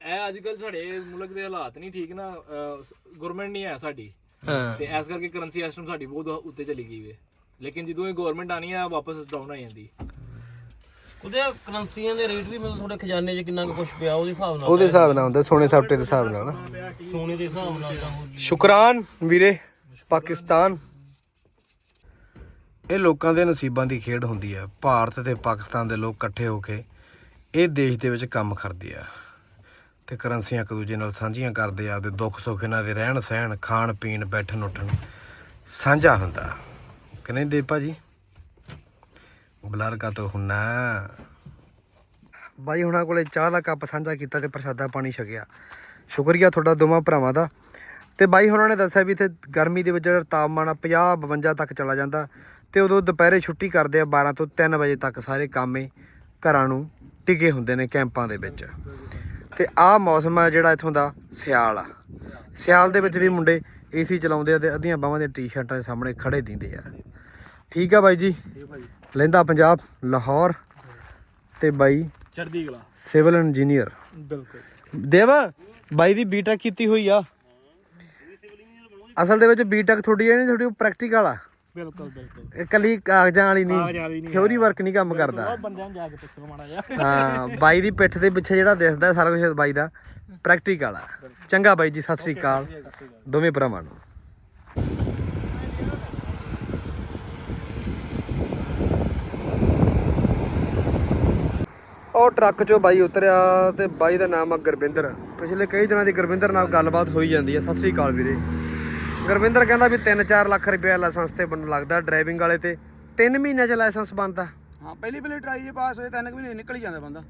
ਇਹ ਅੱਜ ਕੱਲ ਸਾਡੇ ਮੁਲਕ ਦੇ ਹਾਲਾਤ ਨਹੀਂ ਠੀਕ ਨਾ ਗਵਰਨਮੈਂਟ ਨਹੀਂ ਹੈ ਸਾਡੀ। ਹਾਂ। ਤੇ ਇਸ ਕਰਕੇ ਕਰੰਸੀ ਸਿਸਟਮ ਸਾਡੀ ਬਹੁਤ ਉੱਤੇ ਚਲੀ ਗਈ ਵੇ। ਲੇਕਿਨ ਜਦੋਂ ਇਹ ਗਵਰਨਮੈਂਟ ਆਣੀ ਆ ਵਾਪਸ ਡਾਊਨ ਆ ਜਾਂਦੀ ਉਹਦੇ ਕਰੰਸੀਆਂ ਦੇ ਰੇਟ ਵੀ ਮਤਲਬ ਤੁਹਾਡੇ ਖਜ਼ਾਨੇ 'ਚ ਕਿੰਨਾ ਕੁ ਕੁਝ ਪਿਆ ਉਹਦੇ ਹਿਸਾਬ ਨਾਲ ਉਹਦੇ ਹਿਸਾਬ ਨਾਲ ਹੁੰਦਾ ਸੋਨੇ ਸਾਪਟੇ ਦੇ ਹਿਸਾਬ ਨਾਲ ਸੋਨੇ ਦੇ ਹਿਸਾਬ ਨਾਲ ਤਾਂ ਉਹ ਸ਼ੁਕਰਾਨ ਵੀਰੇ ਪਾਕਿਸਤਾਨ। ਇਹ ਲੋਕਾਂ ਦੇ ਨਸੀਬਾਂ ਦੀ ਖੇਡ ਹੁੰਦੀ ਹੈ ਭਾਰਤ ਤੇ ਪਾਕਿਸਤਾਨ ਦੇ ਲੋਕ ਇਕੱਠੇ ਹੋ ਕੇ ਇਹ ਦੇਸ਼ ਦੇ ਵਿੱਚ ਕੰਮ ਕਰਦੇ ਆ। ਤੇ ਕਰੰਸੀਆਂ ਇੱਕ ਦੂਜੇ ਨਾਲ ਸਾਂਝੀਆਂ ਕਰਦੇ ਆ ਤੇ ਦੁੱਖ ਸੁੱਖ ਇਹਨਾਂ ਦੇ ਰਹਿਣ ਸਹਿਣ ਖਾਣ ਪੀਣ ਬੈਠਣ ਉੱਠਣ ਸਾਂਝਾ ਹੁੰਦਾ। ਕਿ ਦੇ ਭਾਜੀ? ਬਲਰ ਕਾ ਤੋ ਹੁਨਾ। ਬਾਈ ਹੁਣਾਂ ਕੋਲੇ ਚਾਹ ਦਾ ਕੱਪ ਸਾਂਝਾ ਕੀਤਾ ਤੇ ਪ੍ਰਸ਼ਾਦਾ ਪਾਣੀ ਛਕਿਆ। ਸ਼ੁਕਰੀਆ ਤੁਹਾਡਾ ਦੋਵਾਂ ਭਰਾਵਾਂ ਦਾ। ਤੇ ਬਾਈ ਹੁਣਾਂ ਨੇ ਦੱਸਿਆ ਵੀ ਇੱਥੇ ਗਰਮੀ ਦੇ ਵਿੱਚ ਜਿਹੜਾ ਤਾਪਮਾਨ ਆ 50 52 ਤੱਕ ਚਲਾ ਜਾਂਦਾ ਤੇ ਉਦੋਂ ਦੁਪਹਿਰੇ ਛੁੱਟੀ ਕਰਦੇ ਆ 12 ਤੋਂ 3 ਵਜੇ ਤੱਕ ਸਾਰੇ ਕਾਮੇ ਘਰਾਂ ਨੂੰ ਟਿਕੇ ਹੁੰਦੇ ਨੇ ਕੈਂਪਾਂ ਦੇ ਵਿੱਚ। ਤੇ ਆਹ ਮੌਸਮ ਆ ਜਿਹੜਾ ਇੱਥੋਂ ਦਾ ਸਿਆਲ ਆ। ਸਿਆਲ ਦੇ ਵਿੱਚ ਵੀ ਮੁੰਡੇ ਏਸੀ ਚਲਾਉਂਦੇ ਆ ਤੇ ਅੱਧੀਆਂ ਬਾਹਾਂ ਦੀਆਂ ਟੀ-ਸ਼ਰਟਾਂ ਦੇ ਸਾਹਮਣੇ ਖੜੇ ਦਿੰਦੇ ਆ। ਠੀਕ ਆ ਬਾਈ ਜੀ। ਲਹਿੰਦਾ ਪੰਜਾਬ ਲਾਹੌਰ ਤੇ ਬਾਈ ਚੜਦੀ ਗਲਾ ਸਿਵਲ ਇੰਜੀਨੀਅਰ। ਬਿਲਕੁਲ। ਦੇਵ ਬਾਈ ਦੀ ਬੀਟੈਕ ਕੀਤੀ ਹੋਈ ਆ। ਅਸਲ ਦੇ ਵਿੱਚ ਬੀਟੈਕ ਇਹ ਨਹੀਂ ਤੁਹਾਡੀ ਪ੍ਰੈਕਟੀਕਲ ਆ। ਬਿਲਕੁਲ ਬਿਲਕੁਲ। ਇਹ ਕੱਲੀ ਕਾਗਜ਼ਾਂ ਵਾਲੀ ਨਹੀਂ ਥਿਉਰੀ ਵਰਕ ਨਹੀਂ ਕੰਮ ਕਰਦਾ। ਉਹ ਬੰਦਿਆਂ ਨੂੰ ਜਾ ਕੇ ਪੁੱਛੋ ਮਾੜਾ ਜਿਹਾ। ਹਾਂ ਬਾਈ ਦੀ ਪਿੱਠ ਦੇ ਪਿੱਛੇ ਜਿਹੜਾ ਦਿਸਦਾ ਸਾਰਾ ਕੁਝ ਬਾਈ ਦਾ ਪ੍ਰੈਕਟੀਕਲ ਆ। ਚੰਗਾ ਬਾਈ ਜੀ ਸਤਿ ਸ੍ਰੀ ਅਕਾਲ। ਦੋਵੇਂ ਭਰਾਵਾਂ ਨੂੰ। ਉਹ ਟਰੱਕ 'ਚੋਂ ਬਾਈ ਉਤਰਿਆ ਤੇ ਬਾਈ ਦਾ ਨਾਮ ਆ ਗੁਰਵਿੰਦਰ। ਪਿਛਲੇ ਕਈ ਦਿਨਾਂ ਦੀ ਗੁਰਵਿੰਦਰ ਨਾਲ ਗੱਲਬਾਤ ਹੋਈ ਜਾਂਦੀ ਹੈ ਸਤਿ ਸ੍ਰੀ ਅਕਾਲ ਵੀਰੇ। ਗੁਰਵਿੰਦਰ ਕਹਿੰਦਾ ਵੀ 3-4 ਲੱਖ ਰੁਪਏ ਲਾਇਸੈਂਸ ਤੇ ਬਣਨ ਲੱਗਦਾ ਡਰਾਈਵਿੰਗ ਵਾਲੇ ਤੇ। 3 ਮਹੀਨਿਆਂ 'ਚ ਲਾਇਸੈਂਸ ਬਣਦਾ। ਹਾਂ ਪਹਿਲੀ ਪਹਿਲੀ ਟਰਾਈ ਜੇ ਪਾਸ ਹੋਏ ਤਿੰਨ ਕੁ ਮਹੀਨੇ ਨਿਕਲ ਹੀ ਜਾਂਦਾ ਬੰਦਾ।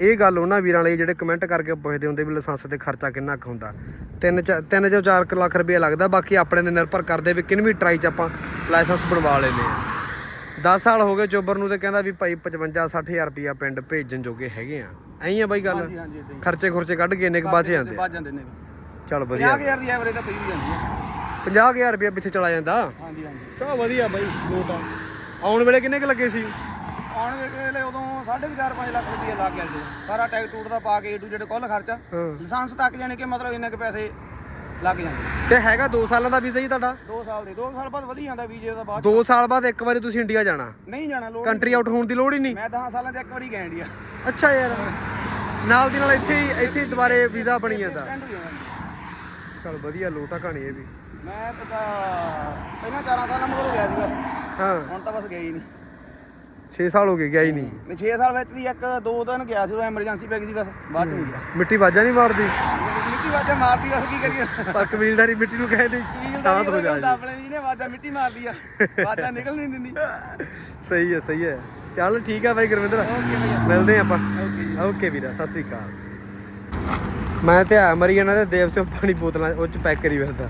ਇਹ ਗੱਲ ਉਹਨਾਂ ਵੀਰਾਂ ਲਈ ਜਿਹੜੇ ਕਮੈਂਟ ਕਰਕੇ ਪੁੱਛਦੇ ਹੁੰਦੇ ਵੀ ਲਾਇਸੈਂਸ ਤੇ ਖਰਚਾ ਕਿੰਨਾ ਕੁ ਹੁੰਦਾ। ਤਿੰਨ ਚ- ਤਿੰਨ ਜਾਂ 4 ਲੱਖ ਰੁਪਏ ਲੱਗਦਾ ਬਾਕੀ ਆਪਣੇ ਤੇ ਨਿਰਭਰ ਕਰਦੇ ਵੀ ਕਿੰਨਵੀਂ ਟਰਾਈ ਚ ਆਪਾਂ ਲਾਇਸੈਂਸ ਬਣਵਾ ਲੈਨੇ ਆ। 10 ਸਾਲ ਹੋ ਗਏ ਚੋਬਰ ਨੂੰ ਤੇ ਕਹਿੰਦਾ ਵੀ ਭਾਈ 55 60000 ਰੁਪਇਆ ਪਿੰਡ ਭੇਜਣ ਜੋਗੇ ਹੈਗੇ ਆ। ਐਂ ਆ ਬਾਈ ਗੱਲ? ਹਾਂਜੀ ਹਾਂਜੀ ਇਦਾਂ ਹੀ। ਖਰਚੇ ਖੁਰਚੇ ਕੱਢ ਕੇ ਇੰਨੇ ਕੁ ਬਚ ਜਾਂਦੇ ਆ। ਜਾਂਦੇ ਨੇ। ਚੱਲ ਵਧੀਆ। 50000 ਦੀ ਐਵਰੇਜ ਤਾਂ ਪਈ ਵੀ ਜਾਂਦੀ ਹੈ 50000 ਰੁਪਇਆ ਪਿੱਛੇ ਚਲਾ ਜਾਂਦਾ? ਹਾਂਜੀ ਹਾਂਜੀ। ਚਲੋ ਵਧੀਆ ਬਾਈ ਲੋਟ ਆਉਣ ਵੇਲੇ ਕਿੰਨੇ ਕੁ ਲੱਗੇ ਸੀ? ਆਉਣ ਵੇਲੇ ਉਦੋਂ 4.5 5 ਲੱਖ ਰੁਪਏ ਲੱਗ ਗਿਆ ਸੀ। ਸਾਰਾ ਟੈਗ ਟੂਟ ਦਾ ਪਾ ਕੇ ਏ ਟੂ ਜਿਹੜੇ ਕੁੱਲ ਖਰਚਾ। ਹਾਂ। ਲਾਇਸੈਂਸ ਤੱਕ ਜਾਣੀ ਕਿ ਮਤਲਬ ਇੰਨੇ ਕੁ ਪੈਸੇ ਲੱਗ ਜਾਂਦੇ। ਤੇ ਹੈਗਾ 2 ਸਾਲਾਂ ਦਾ ਵੀਜ਼ਾ ਜੀ ਤੁਹਾਡਾ? 2 ਸਾਲ ਦੇ 2 ਸਾਲ ਬਾਅਦ ਵਧੀ ਜਾਂਦਾ ਵੀਜ਼ੇ ਦਾ ਬਾਅਦ 2 ਸਾਲ ਬਾਅਦ ਇੱਕ ਵਾਰੀ ਤੁਸੀਂ ਇੰਡੀਆ ਜਾਣਾ? ਨਹੀਂ ਜਾਣਾ ਲੋੜ ਕੰਟਰੀ ਆਊਟ ਹੋਣ ਦੀ ਲੋੜ ਹੀ ਨਹੀਂ? ਮੈਂ 10 ਸਾਲਾਂ 'ਚ ਇੱਕ ਵਾਰੀ ਗਿਆ ਇੰਡੀਆ ਅੱਛਾ ਯਾਰ। ਨਾਲ ਦੀ ਨਾਲ ਇੱਥੇ ਹੀ ਇੱਥੇ ਹੀ ਦੁਬਾਰੇ ਵੀਜ਼ਾ ਬਣੀ ਜਾਂਦਾ ਸਟੈਂਡ ਹੋ ਜਾਂਦਾ। ਚਲ ਵਧੀਆ ਲੋਟਾ ਕਹਾਣੀ ਇਹ ਵੀ। ਮੈਂ ਤਾਂ ਪਹਿਲਾਂ 4 ਸਾਲਾਂ ਮਗਰੋਂ ਗਿਆ ਸੀ ਬਸ ਹਾਂ। ਹੁਣ ਤਾਂ ਬਸ ਗਿਆ ਹੀ ਨਹੀਂ। 6 ਸਾਲ ਹੋ ਗਏ ਗਿਆ ਹੀ ਨਹੀਂ। ਮੈਂ 6 ਸਾਲ ਵਿੱਚ ਵੀ ਇੱਕ ਦੋ ਦਿਨ ਗਿਆ ਸੀ ਉਹ ਐਮਰਜੈਂਸੀ ਪੈ ਗਈ ਸੀ ਬਸ ਬਾਅਦ ਚ ਨਹੀਂ ਗਿਆ। ਮਿੱਟੀ ਵਾਜਾ ਨਹੀਂ ਮਾਰਦੀ? ਮਿੱਟੀ ਵਾਜਾ ਮਾਰਦੀ ਬਸ ਕੀ ਕਰੀਏ? ਪਰ ਕਬੀਲਦਾਰੀ ਮਿੱਟੀ ਨੂੰ ਕਹਿੰਦੇ ਸ਼ਾਂਤ ਹੋ ਜਾ। ਜੀ ਆਪਣੇ ਜੀ ਨੇ ਵਾਜਾ ਮਿੱਟੀ ਮਾਰਦੀ ਆ ਵਾਜਾ ਨਿਕਲ ਨਹੀਂ ਦਿੰਦੀ। ਸਹੀ ਹੈ ਸਹੀ ਹੈ। ਚੱਲ ਠੀਕ ਹੈ ਬਾਈ ਗੁਰਵਿੰਦਰ। ਮਿਲਦੇ ਆਪਾਂ। ਓਕੇ ਵੀਰਾ ਸਤਿ ਸ੍ਰੀ ਅਕਾਲ। ਮੈਂ ਤੇ ਆ ਮਰੀ ਜਾਣਾ ਤੇ ਦੇਵ ਸਿੰਘ ਪਾਣੀ ਬੋਤਲਾਂ ਉਹ ਚ ਪੈਕ ਕਰੀ ਫਿਰਦਾ।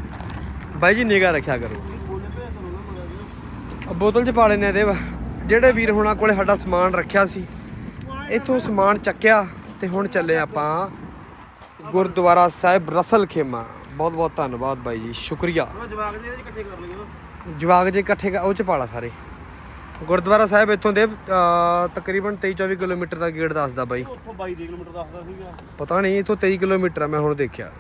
ਬਾਈ ਜੀ ਨਿਗਾਹ ਰੱਖਿਆ ਕਰੋ। ਬੋਤਲ ਚ ਪਾ ਲੈਨੇ ਆ ਦੇਵ। ਜਿਹੜੇ ਵੀਰ ਹੁਣਾਂ ਕੋਲੇ ਸਾਡਾ ਸਮਾਨ ਰੱਖਿਆ ਸੀ ਇੱਥੋਂ ਸਮਾਨ ਚੱਕਿਆ ਤੇ ਹੁਣ ਚੱਲੇ ਆਪਾਂ ਗੁਰਦੁਆਰਾ ਸਾਹਿਬ ਰਸਲ ਖੇਮਾ। ਬਹੁਤ ਬਹੁਤ ਧੰਨਵਾਦ ਬਾਈ ਜੀ ਸ਼ੁਕਰੀਆ। ਜਵਾਕ ਜੀ ਇਕੱਠੇ ਕਰ ਲਈਏ ਜਵਾਗ ਜੇ ਇਕੱਠੇ ਉਹ ਚ ਪਾਲਾ ਸਾਰੇ। ਗੁਰਦੁਆਰਾ ਸਾਹਿਬ ਇੱਥੋਂ ਦੇ ਤਕਰੀਬਨ 23 24 ਕਿਲੋਮੀਟਰ ਦਾ ਗੇੜ ਦੱਸਦਾ ਬਾਈ। ਉੱਥੋਂ 22 ਕਿਲੋਮੀਟਰ ਦੱਸਦਾ ਸੀਗਾ। ਪਤਾ ਨਹੀਂ ਇੱਥੋਂ 23 ਕਿਲੋਮੀਟਰ ਆ ਮੈਂ ਹੁਣ ਦੇਖਿਆ।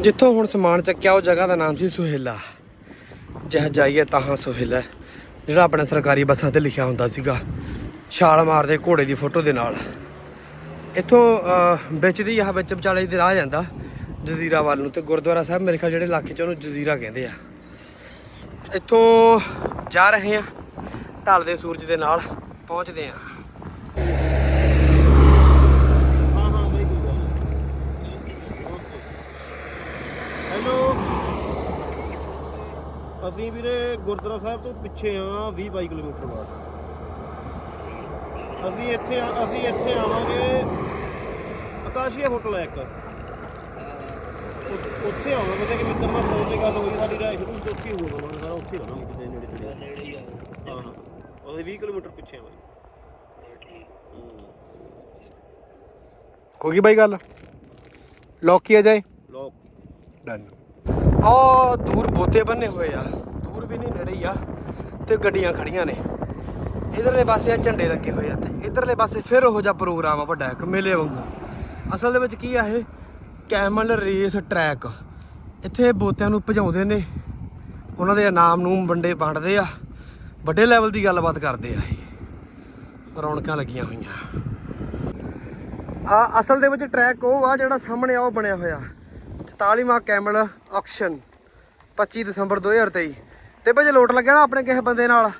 ਜਿੱਥੋਂ ਹੁਣ ਸਮਾਨ ਚੱਕਿਆ ਉਹ ਜਗ੍ਹਾ ਦਾ ਨਾਮ ਸੀ ਸੁਹੇਲਾ। ਜਹ ਜਾਈਏ ਤਾਹਾਂ ਸੁਹੇਲਾ। ਜਿਹੜਾ ਆਪਣਾ ਸਰਕਾਰੀ ਬੱਸਾਂ ਤੇ ਲਿਖਿਆ ਹੁੰਦਾ ਸੀਗਾ, ਛਾਲ ਮਾਰਦੇ ਘੋੜੇ ਦੀ ਫੋਟੋ ਦੇ ਨਾਲ। ਇੱਥੋਂ ਵਿੱਚ ਦੀ ਆਹ ਵਿੱਚ ਵਿਚਾਲੇ ਦੇ ਰਾਹ ਜਾਂਦਾ ਜਜ਼ੀਰਾ ਵੱਲ ਨੂੰ ਤੇ ਗੁਰਦੁਆਰਾ ਸਾਹਿਬ ਮੇਰੇ ਖਿਆਲ ਜਿਹੜੇ ਇਲਾਕੇ 'ਚ ਉਹਨੂੰ ਜਜ਼ੀਰਾ ਕਹਿੰਦੇ ਆ। ਇੱਥੋਂ ਜਾ ਰਹੇ ਆ, ਢਲਦੇ ਸੂਰਜ ਦੇ ਨਾਲ, ਪਹੁੰਚਦੇ ਆ ਹਾਂ ਹਾਂ ਬਾਈ ਕੋਈ ਗੱਲ ਹੈਲੋ ਅਸੀਂ ਵੀਰੇ ਗੁਰਦੁਆਰਾ ਸਾਹਿਬ ਤੋਂ ਪਿੱਛੇ ਆ 20 22 ਕਿਲੋਮੀਟਰ ਬਾਅਦ। ਅਸੀਂ ਇੱਥੇ ਆ- ਅਸੀਂ ਇੱਥੇ ਆਵਾਂਗੇ ਆਕਾਸ਼ੀਆ ਹੋਟਲ ਹੈ ਇੱਕ। ਉ- ਉੱਥੇ ਆਉਣਾ ਕਿਤੇ ਕਿ ਮਿੱਤਰ ਨਾਲ ਫੋਨ ਤੇ ਗੱਲ ਹੋਈ ਸਾਡੀ ਰਾਇ ਸ਼ੁਰੂ ਉੱਥੇ ਹੀ ਹੋਣਾ ਸਾਰਾ ਉੱਥੇ ਰਹਾਂਗੇ ਕਿਤੇ ਨੇੜੇ ਤੇੜੇ। ਨੇੜੇ ਹੀ ਆ। ਹਾਂ ਉਹਦੇ 20 ਕਿਲੋਮੀਟਰ ਪਿੱਛੇ ਆ ਬਾਈ। ਹੋ ਗਈ ਬਾਈ ਗੱਲ? ਲੌਕ ਕੀ ਆ ਜਾਏ? ਲੋਕ। ਡਨ ਆ ਦੂਰ ਬੋਤੇ ਬੰਨੇ ਹੋਏ ਆ। ਦੂਰ ਵੀ ਨਹੀਂ ਨੇੜੇ ਹੀ ਆ ਤੇ ਗੱਡੀਆਂ ਖੜੀਆਂ ਨੇ। ਇਧਰਲੇ ਪਾਸੇ ਆ ਝੰਡੇ ਲੱਗੇ ਹੋਏ ਆ ਤੇ ਇਧਰਲੇ ਪਾਸੇ ਫਿਰ ਉਹ ਜਿਹਾ ਪ੍ਰੋਗਰਾਮ ਆ ਵੱਡਾ ਇੱਕ ਮੇਲੇ ਵਾਂਗੂ। ਅਸਲ ਦੇ ਵਿੱਚ ਕੀ ਆ ਇਹ? Camel race track. ਇੱਥੇ ਬੋਤਿਆਂ ਨੂੰ ਭਜਾਉਂਦੇ ਨੇ। ਉਹਨਾਂ ਦੇ ਇਨਾਮ ਨੂੰ ਵੰਡੇ ਵੰਡਦੇ ਆ। ਵੱਡੇ ਲੈਵਲ ਦੀ ਗੱਲਬਾਤ ਕਰਦੇ ਆ ਇਹ। ਰੌਣਕਾਂ ਲੱਗੀਆਂ ਹੋਈਆਂ। ਆ ਅਸਲ ਦੇ ਵਿੱਚ ਟਰੈਕ ਉਹ ਆ ਜਿਹੜਾ ਸਾਹਮਣੇ ਆ, ਉਹ ਬਣਿਆ ਹੋਇਆ। 44ਵਾਂ ਕੈਮਲ ਆਕਸ਼ਨ 25 ਦਸੰਬਰ 2023 ਤੇ ਭਾਜੀ ਲੋਟ ਲੱਗਿਆ ਨਾ ਆਪਣੇ ਕਿਸੇ ਬੰਦੇ ਨਾਲ,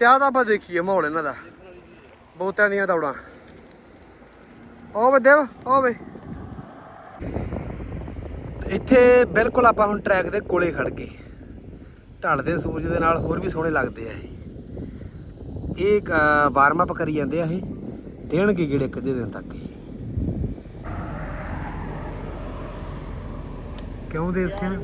ਤੇ ਆਹ ਤਾਂ ਆਪਾਂ ਦੇਖੀਏ ਮਾਹੌਲ ਇਹਨਾਂ ਦਾ। ਬਹੁਤਿਆਂ ਦੀਆਂ ਦੌੜਾਂ। ਉਹ ਵੇ ਦੇਵ ਉਹ ਵੇ ਇੱਥੇ ਬਿਲਕੁਲ ਆਪਾਂ ਹੁਣ ਟਰੈਕ ਦੇ ਕੋਲੇ ਖੜ ਗਏ। ਢਲਦੇ ਸੂਰਜ ਦੇ ਨਾਲ ਹੋਰ ਵੀ ਸੋਹਣੇ ਲੱਗਦੇ ਆ ਇਹ। ਇਹ ਵਾਰਮ ਅਪ ਕਰੀ ਜਾਂਦੇ ਆ ਇਹ। ਦੇਣਗੇ ਕਿਹੜੇ ਇੱਕ ਅੱਧੇ ਦਿਨ ਤੱਕ ਹੀ ਕਿਉਂ ਦੇਵ ਸਿੰਘ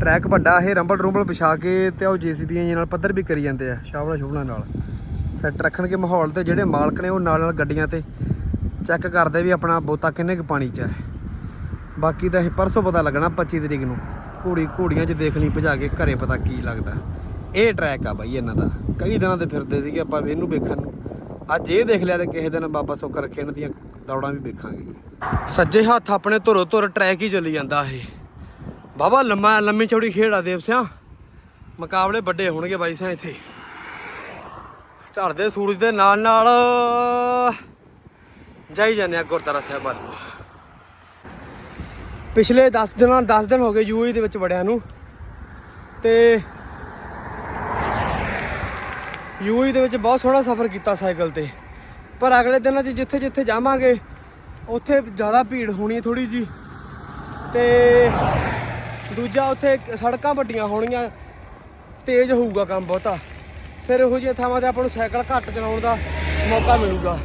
ਟਰੈਕ ਵੱਡਾ ਇਹ, ਰੰਬਲ ਰੁੰਬਲ ਵਿਛਾ ਕੇ ਤੇ ਉਹ ਜੀਸੀਬੀਆਂ ਨਾਲ ਪੱਧਰ ਵੀ ਕਰੀ ਜਾਂਦੇ ਆ ਸ਼ਾਵਲਾ ਸ਼ੁਭਲਾ ਨਾਲ। ਸੈੱਟ ਰੱਖਣਗੇ ਮਾਹੌਲ ਤੇ ਜਿਹੜੇ ਮਾਲਕ ਨੇ ਉਹ ਨਾਲ ਨਾਲ ਗੱਡੀਆਂ ਤੇ ਚੈੱਕ ਕਰਦੇ ਵੀ ਆਪਣਾ ਬੋਤਾ ਕਿੰਨੇ ਕੁ ਪਾਣੀ 'ਚ ਹੈ ਬਾਕੀ ਤਾਂ ਇਹ ਪਰਸੋਂ ਪਤਾ ਲੱਗਣਾ 25 ਤਰੀਕ ਨੂੰ। ਘੋੜੀ ਘੋੜੀਆਂ 'ਚ ਦੇਖ ਲਈ ਭਜਾ ਕੇ ਘਰੇ ਪਤਾ ਕੀ ਲੱਗਦਾ। ਇਹ ਟਰੈਕ ਆ ਬਾਈ ਇਹਨਾਂ ਦਾ। ਕਈ ਦਿਨਾਂ ਦੇ ਫਿਰਦੇ ਸੀਗੇ ਆਪਾਂ ਇਹਨੂੰ ਵੇਖਣ ਨੂੰ। ਅੱਜ ਇਹ ਦੇਖ ਲਿਆ ਤੇ ਕਿਸੇ ਦਿਨ ਬਾਬਾ ਸੁੱਖ ਰੱਖੇ ਇਹਨਾਂ ਦੀਆਂ ਦੌੜਾਂ ਵੀ ਵੇਖਾਂਗੇ ਸੱਜੇ ਹੱਥ ਆਪਣੇ ਧੁਰ ਧੁਰ ਟਰੈਕ ਹੀ ਚੱਲੀ ਜਾਂਦਾ ਇਹ। ਬਾਬਾ ਲੰਮਾ, ਲੰਮੀ ਚੌੜੀ ਖੇਡ ਆ ਦੇਵ ਸਿਆ। ਮੁਕਾਬਲੇ ਵੱਡੇ ਹੋਣਗੇ ਬਾਈ ਸਿਆ ਇੱਥੇ। ਝੜਦੇ ਸੂਰਜ ਦੇ ਨਾਲ ਨਾਲ ਜਾਈ ਜਾਂਦੇ ਆ ਗੁਰਦੁਆਰਾ ਸਾਹਿਬ ਵੱਲ ਪਿਛਲੇ 10 ਦਿਨਾਂ 10 ਦਿਨ ਹੋ ਗਏ ਯੂਏ ਦੇ ਵਿੱਚ ਵੜਿਆਂ ਨੂੰ। ਤੇ ਯੂਏ ਦੇ ਵਿੱਚ ਬਹੁਤ ਸੋਹਣਾ ਸਫ਼ਰ ਕੀਤਾ ਸਾਈਕਲ ਤੇ। ਪਰ ਅਗਲੇ ਦਿਨਾਂ 'ਚ ਜਿੱਥੇ ਜਿੱਥੇ ਜਾਵਾਂਗੇ, ਉੱਥੇ ਜ਼ਿਆਦਾ ਭੀੜ ਹੋਣੀ ਥੋੜੀ ਜੀ ਤੇ ਦੂਜਾ ਉੱਥੇ ਸੜਕਾਂ ਵੱਡੀਆਂ ਹੋਣਗੀਆਂ ਤੇਜ਼ ਹੋਊਗਾ ਕੰਮ ਬਹੁਤਾ। ਫਿਰ ਇਹੋ ਜਿਹੀਆਂ ਥਾਵਾਂ ਤੇ ਆਪਾਂ ਨੂੰ ਸਾਈਕਲ ਘੱਟ ਚਲਾਉਣ ਦਾ ਮੌਕਾ ਮਿਲੂਗਾ।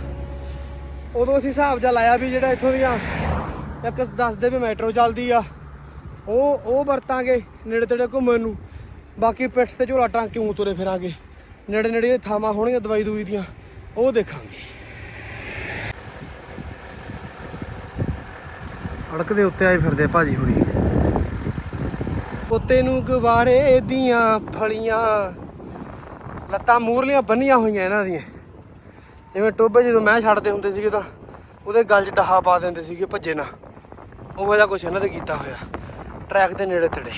ਉਦੋਂ ਅਸੀਂ ਹਿਸਾਬ ਜਿਹਾ ਲਾਇਆ ਵੀ ਜਿਹੜਾ ਇੱਥੋਂ ਦੀਆਂ ਇੱਕ ਦੱਸਦੇ ਵੀ ਮੈਟਰੋ ਚੱਲਦੀ ਆ, ਉਹ ਉਹ ਵਰਤਾਂਗੇ ਨੇੜੇ ਤੇੜੇ ਘੁੰਮਣ ਨੂੰ। ਬਾਕੀ ਪਿੱਠ ਤੇ ਝੋਲਾ ਟਾਂਗ ਕਿਉਂ ਤੁਰੇ ਫਿਰਾਂਗੇ। ਨੇੜੇ ਨੇੜੇ ਥਾਵਾਂ ਹੋਣਗੀਆਂ ਦਵਾਈ ਦੂਈ ਦੀਆਂ ਉਹ ਦੇਖਾਂਗੇ। ਸੜਕ ਦੇ ਉੱਤੇ ਆਏ ਫਿਰਦੇ ਭਾਜੀ ਹੁਣੀ। ਉੱਤੇ ਨੂੰ ਗਵਾਰੇ ਦੀਆਂ ਫਲੀਆਂ ਲੱਤਾਂ ਮੂਰਲੀਆਂ ਬੰਨੀਆਂ ਹੋਈਆਂ ਇਹਨਾਂ ਦੀਆਂ। ਜਿਵੇਂ ਟੋਬੇ ਜਦੋਂ ਮੈਂ ਛੱਡਦੇ ਹੁੰਦੇ ਸੀਗੇ ਤਾਂ ਉਹਦੇ ਗਲ 'ਚ ਡਹਾ ਪਾ ਦਿੰਦੇ ਸੀਗੇ ਭੱਜੇ ਨਾ ਉਹ ਜਿਹਾ ਕੁਛ ਇਹਨਾਂ ਦੇ ਕੀਤਾ ਹੋਇਆ ਟਰੈਕ ਦੇ ਨੇੜੇ ਤੇੜੇ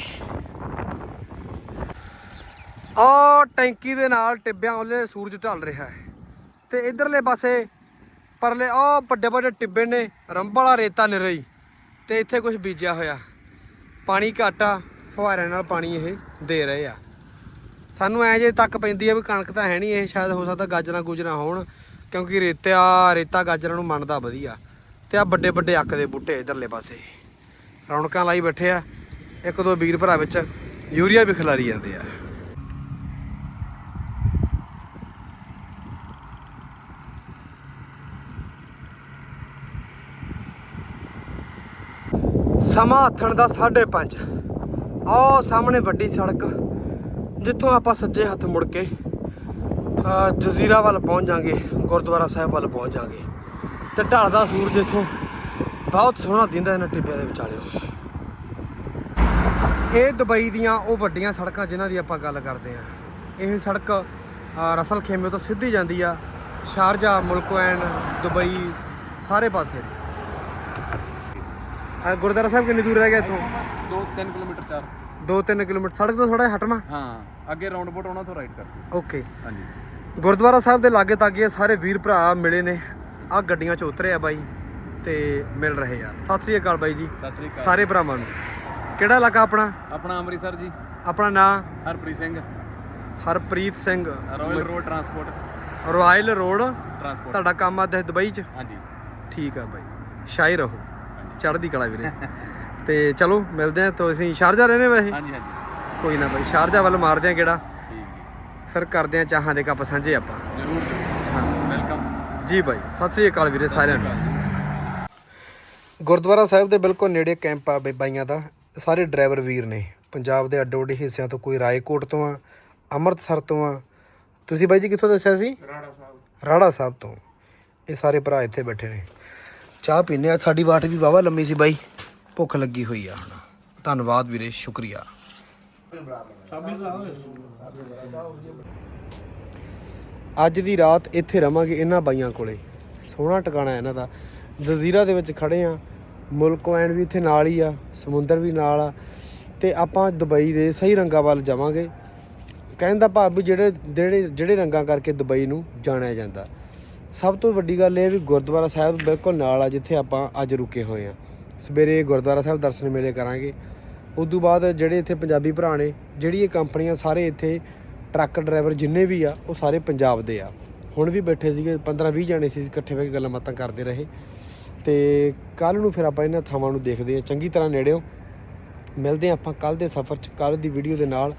ਆ ਟੈਂਕੀ ਦੇ ਨਾਲ ਟਿੱਬਿਆਂ ਉਹਲੇ ਸੂਰਜ ਢਲ ਰਿਹਾ ਹੈ ਤੇ ਇਧਰਲੇ ਪਾਸੇ ਪਰਲੇ ਆ ਵੱਡੇ ਵੱਡੇ ਟਿੱਬੇ ਨੇ ਰੰਬਲ ਵਾਲਾ ਰੇਤਾ ਨਿਰਈ ਤੇ ਇੱਥੇ ਕੁਝ ਬੀਜਿਆ ਹੋਇਆ। ਪਾਣੀ ਘੱਟ ਆ ਫੁਹਾਰਿਆਂ ਨਾਲ ਪਾਣੀ ਇਹ ਦੇ ਰਹੇ ਆ। ਸਾਨੂੰ ਐ ਜੇ ਤੱਕ ਪੈਂਦੀ ਆ ਵੀ ਕਣਕ ਤਾਂ ਹੈ ਨਹੀਂ, ਇਹ ਸ਼ਾਇਦ ਹੋ ਸਕਦਾ ਗਾਜਰਾਂ ਗੁਜਰਾਂ ਹੋਣ, ਕਿਉਂਕਿ ਰੇਤਾ ਰੇਤਾ ਗਾਜਰਾਂ ਨੂੰ ਮੰਨਦਾ ਵਧੀਆ। ਤੇ ਆ ਵੱਡੇ ਵੱਡੇ ਅੱਕ ਦੇ ਬੂਟੇ ਇਧਰਲੇ ਪਾਸੇ। ਰੌਣਕਾਂ ਲਾਈ ਬੈਠੇ ਆ, ਇੱਕ ਦੋ ਵੀਰ ਭਰਾ ਵਿੱਚ ਯੂਰੀਆ ਵੀ ਖਿਲਾਰੀ ਜਾਂਦੇ ਆ। ਸਮਾਂ ਹੱਥਣ ਦਾ 5:30 ਆਹ ਸਾਹਮਣੇ ਵੱਡੀ ਸੜਕ, ਜਿੱਥੋਂ ਆਪਾਂ ਸੱਜੇ ਹੱਥ ਮੁੜ ਕੇ ਜਜ਼ੀਰਾ ਵੱਲ ਪਹੁੰਚ ਜਾਾਂਗੇ, ਗੁਰਦੁਆਰਾ ਸਾਹਿਬ ਵੱਲ ਪਹੁੰਚ ਜਾਾਂਗੇ। ਤੇ ਢਲਦਾ ਸੂਰਜ ਇੱਥੋਂ ਬਹੁਤ ਸੋਹਣਾ ਦਿੰਦਾ ਇਹਨਾਂ ਟਿੱਬਿਆਂ ਦੇ ਵਿਚਾਲਿਓ। ਇਹ ਦੁਬਈ ਦੀਆਂ ਉਹ ਵੱਡੀਆਂ ਸੜਕਾਂ ਜਿਨ੍ਹਾਂ ਦੀ ਆਪਾਂ ਗੱਲ ਕਰਦੇ ਆਂ ਇਹ ਸੜਕ ਰਸਲ ਖੇਮੇ ਤੋਂ ਸਿੱਧੀ ਜਾਂਦੀ ਆ। ਸ਼ਾਰਜਾ ਮੁਲਕਵੈਨ ਦੁਬਈ, ਸਾਰੇ ਪਾਸੇ। ਆ ਗੁਰਦੁਆਰਾ ਸਾਹਿਬ ਕਿੰਨੀ ਦੂਰ ਰਹਿ ਗਿਆ ਇੱਥੋਂ? 2-3 ਕਿਲੋਮੀਟਰ ਚਾਰ। 2-3 ਕਿਲੋਮੀਟਰ। ਸੜਕ ਤੋਂ ਥੋੜਾ ਹਟਵਾ ਹਾਂ ਅੱਗੇ ਰਾਉਂਡ ਅਬਾਊਟ ਆਉਣਾ ਤੋਂ ਰਾਈਟ ਕਰ ਓਕੇ ਹਾਂਜੀ। ਗੁਰਦੁਆਰਾ ਸਾਹਿਬ ਦੇ ਲਾਗੇ ਤਾਗੇ ਸਾਰੇ ਵੀਰ ਭਰਾ ਮਿਲੇ ਨੇ। ਆ ਗੱਡੀਆਂ 'ਚ ਉਤਰੇ ਆ ਬਾਈ ਤੇ ਮਿਲ ਰਹੇ ਆ। ਸਤਿ ਸ੍ਰੀ ਅਕਾਲ ਬਾਈ ਜੀ। ਸਤਿ ਸ੍ਰੀ ਅਕਾਲ। ਸਾਰੇ ਭਰਾਵਾਂ ਨੂੰ। ਕਿਹੜਾ ਇਲਾਕਾ ਆਪਣਾ? ਆਪਣਾ ਅੰਮ੍ਰਿਤਸਰ ਜੀ। ਆਪਣਾ ਨਾਂ? Harpreet Singh. Harpreet Singh. Royal road transport royal road transport ਤੁਹਾਡਾ ਕੰਮ ਆ ਦੁਬਈ 'ਚ? ਹਾਂਜੀ। ਠੀਕ ਆ ਬਾਈ। ਸ਼ਾਇਰ ਰਹੋ। ਚੜ੍ਹਦੀ ਕਲਾ ਵੀਰੇ। ਤੇ ਚਲੋ ਮਿਲਦੇ ਆ ਤੁਸੀਂ ਸ਼ਾਰਜਾ ਰਹਿੰਦੇ ਵੈਸੇ? ਹਾਂਜੀ ਹਾਂਜੀ। ਕੋਈ ਨਾ ਬਾਈ ਸ਼ਾਰਜਾ ਵੱਲ ਮਾਰਦੇ ਆ ਕਿਹੜਾ? ਠੀਕ ਜੀ ਫਿਰ ਕਰਦੇ ਆ ਚਾਹਾਂ ਦੇ ਕੱਪ ਸਾਂਝੇ ਆਪਾਂ। ਜ਼ਰੂਰ। ਵੈਲਕਮ। ਜੀ ਬਾਈ ਸਤਿ ਸ੍ਰੀ ਅਕਾਲ ਵੀਰੇ ਸਾਰਿਆਂ ਨੂੰ। ਗੁਰਦੁਆਰਾ ਸਾਹਿਬ ਦੇ ਬਿਲਕੁਲ ਨੇੜੇ ਕੈਂਪ ਆ ਬਈ ਬਾਈਆਂ ਦਾ। ਸਾਰੇ ਡਰਾਈਵਰ ਵੀਰ ਨੇ। ਪੰਜਾਬ ਦੇ ਅੱਡੋ ਅੱਡੀ ਹਿੱਸਿਆਂ ਤੋਂ ਕੋਈ ਰਾਏਕੋਟ ਤੋਂ ਆ ਅੰਮ੍ਰਿਤਸਰ ਤੋਂ ਆ। ਤੁਸੀਂ ਬਾਈ ਜੀ ਕਿੱਥੋਂ ਦੱਸਿਆ ਸੀ? ਰਾੜਾ ਸਾਹਿਬ। ਰਾੜਾ ਸਾਹਿਬ ਤੋਂ। ਇਹ ਸਾਰੇ ਭਰਾ ਇੱਥੇ ਬੈਠੇ ਨੇ। ਚਾਹ ਪੀਨੇ ਆ। ਸਾਡੀ ਵਾਟ ਵੀ ਵਾਵਾ ਲੰਮੀ ਸੀ ਬਾਈ। ਭੁੱਖ ਲੱਗੀ ਹੋਈ ਆ ਹੁਣ। ਧੰਨਵਾਦ ਵੀਰੇ, ਸ਼ੁਕਰੀਆ। ਅੱਜ ਦੀ ਰਾਤ ਇੱਥੇ ਰਵਾਂਗੇ ਇਹਨਾਂ ਬਾਈਆਂ ਕੋਲੇ। ਸੋਹਣਾ ਟਿਕਾਣਾ ਇਹਨਾਂ ਦਾ। ਜਜ਼ੀਰਾ ਦੇ ਵਿੱਚ ਖੜੇ ਆ। ਮੁਲਕ ਐਨ ਵੀ ਇੱਥੇ ਨਾਲ ਹੀ ਆ। ਸਮੁੰਦਰ ਵੀ ਨਾਲ ਆ। ਤੇ ਆਪਾਂ ਦੁਬਈ ਦੇ ਸਹੀ ਰੰਗਾਂ ਵੱਲ ਜਾਵਾਂਗੇ। ਕਹਿੰਦਾ ਭਾਵ ਵੀ ਜਿਹੜੇ ਜਿਹੜੇ ਜਿਹੜੇ ਰੰਗਾਂ ਕਰਕੇ ਦੁਬਈ ਨੂੰ ਜਾਣਿਆ ਜਾਂਦਾ। ਸਭ ਤੋਂ ਵੱਡੀ ਗੱਲ ਇਹ ਵੀ ਗੁਰਦੁਆਰਾ ਸਾਹਿਬ ਬਿਲਕੁਲ ਨਾਲ ਆ, ਜਿੱਥੇ ਆਪਾਂ ਅੱਜ ਰੁਕੇ ਹੋਏ ਆ ਸਵੇਰੇ ਗੁਰਦੁਆਰਾ ਸਾਹਿਬ ਦਰਸ਼ਨ ਮੇਲੇ ਕਰਾਂਗੇ। ਉਦੋਂ ਬਾਅਦ ਜਿਹੜੇ ਇੱਥੇ ਪੰਜਾਬੀ ਭਰਾ ਨੇ ਜਿਹੜੀ ਇਹ ਕੰਪਨੀਆਂ ਸਾਰੇ ਇੱਥੇ ਟਰੱਕ ਡਰਾਈਵਰ ਜਿੰਨੇ ਵੀ ਆ, ਉਹ ਸਾਰੇ ਪੰਜਾਬ ਦੇ ਆ। ਹੁਣ ਵੀ ਬੈਠੇ ਸੀਗੇ 15 20 ਜਾਣੇ ਸੀ ਇਕੱਠੇ ਬਹਿ ਕੇ ਗੱਲਾਂ ਬਾਤਾਂ ਕਰਦੇ ਰਹੇ। ਤੇ ਕੱਲ ਨੂੰ ਫਿਰ ਆਪਾਂ ਇਹਨਾਂ ਥਾਵਾਂ ਨੂੰ ਦੇਖਦੇ ਹਾਂ। ਚੰਗੀ ਤਰ੍ਹਾਂ ਨੇੜਿਓਂ। ਮਿਲਦੇ ਹਾਂ ਆਪਾਂ ਕੱਲ ਦੇ ਸਫ਼ਰ 'ਚ ਕੱਲ ਦੀ ਵੀਡੀਓ ਦੇ ਨਾਲ।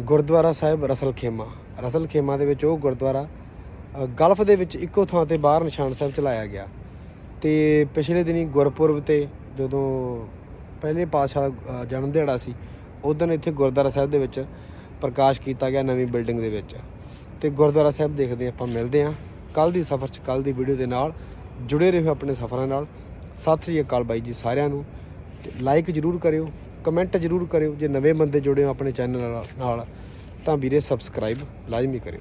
Gurdwara Sahib Ras al Khaimah Ras al Khaimah ਦੇ ਵਿੱਚ ਉਹ ਗੁਰਦੁਆਰਾ ਗਲਫ ਦੇ ਵਿੱਚ ਇੱਕੋ ਥਾਂ ਤੇ ਬਾਹਰ ਨਿਸ਼ਾਨ ਸਾਹਿਬ ਚਲਾਇਆ ਗਿਆ। ਤੇ ਪਿਛਲੇ ਦਿਨੀ ਗੁਰਪੁਰਬ ਤੇ ਜਦੋਂ ਪਹਿਲੇ ਪਾਤਸ਼ਾਹ ਦਾ, ਜਨਮ ਦਿਹਾੜਾ ਸੀ ਉਦੋਂ ਇੱਥੇ ਗੁਰਦੁਆਰਾ ਸਾਹਿਬ ਦੇ ਵਿੱਚ ਪ੍ਰਕਾਸ਼ ਕੀਤਾ ਗਿਆ ਨਵੀਂ ਬਿਲਡਿੰਗ ਦੇ ਵਿੱਚ। ਤੇ ਗੁਰਦੁਆਰਾ ਸਾਹਿਬ ਦੇਖਦੇ ਆਪਾਂ ਮਿਲਦੇ ਹਾਂ। ਕੱਲ ਦੀ ਸਫ਼ਰ 'ਚ ਕੱਲ ਦੀ ਵੀਡੀਓ ਦੇ ਨਾਲ ਜੁੜੇ ਰਹੋ ਆਪਣੇ ਸਫ਼ਰਾਂ ਨਾਲ। ਸਤਿ ਸ੍ਰੀ ਅਕਾਲ ਬਾਈ ਜੀ ਸਾਰਿਆਂ ਨੂੰ। ਲਾਈਕ ਜਰੂਰ ਕਰਿਓ ਕਮੈਂਟ ਜਰੂਰ ਕਰਿਓ। ਜੇ ਨਵੇਂ ਬੰਦੇ ਜੁੜੇ ਹੋ ਆਪਣੇ ਚੈਨਲ ਨਾਲ ਤਾਂ ਵੀਰੇ ਸਬਸਕ੍ਰਾਈਬ ਲਾਜ਼ਮੀ ਕਰਿਓ।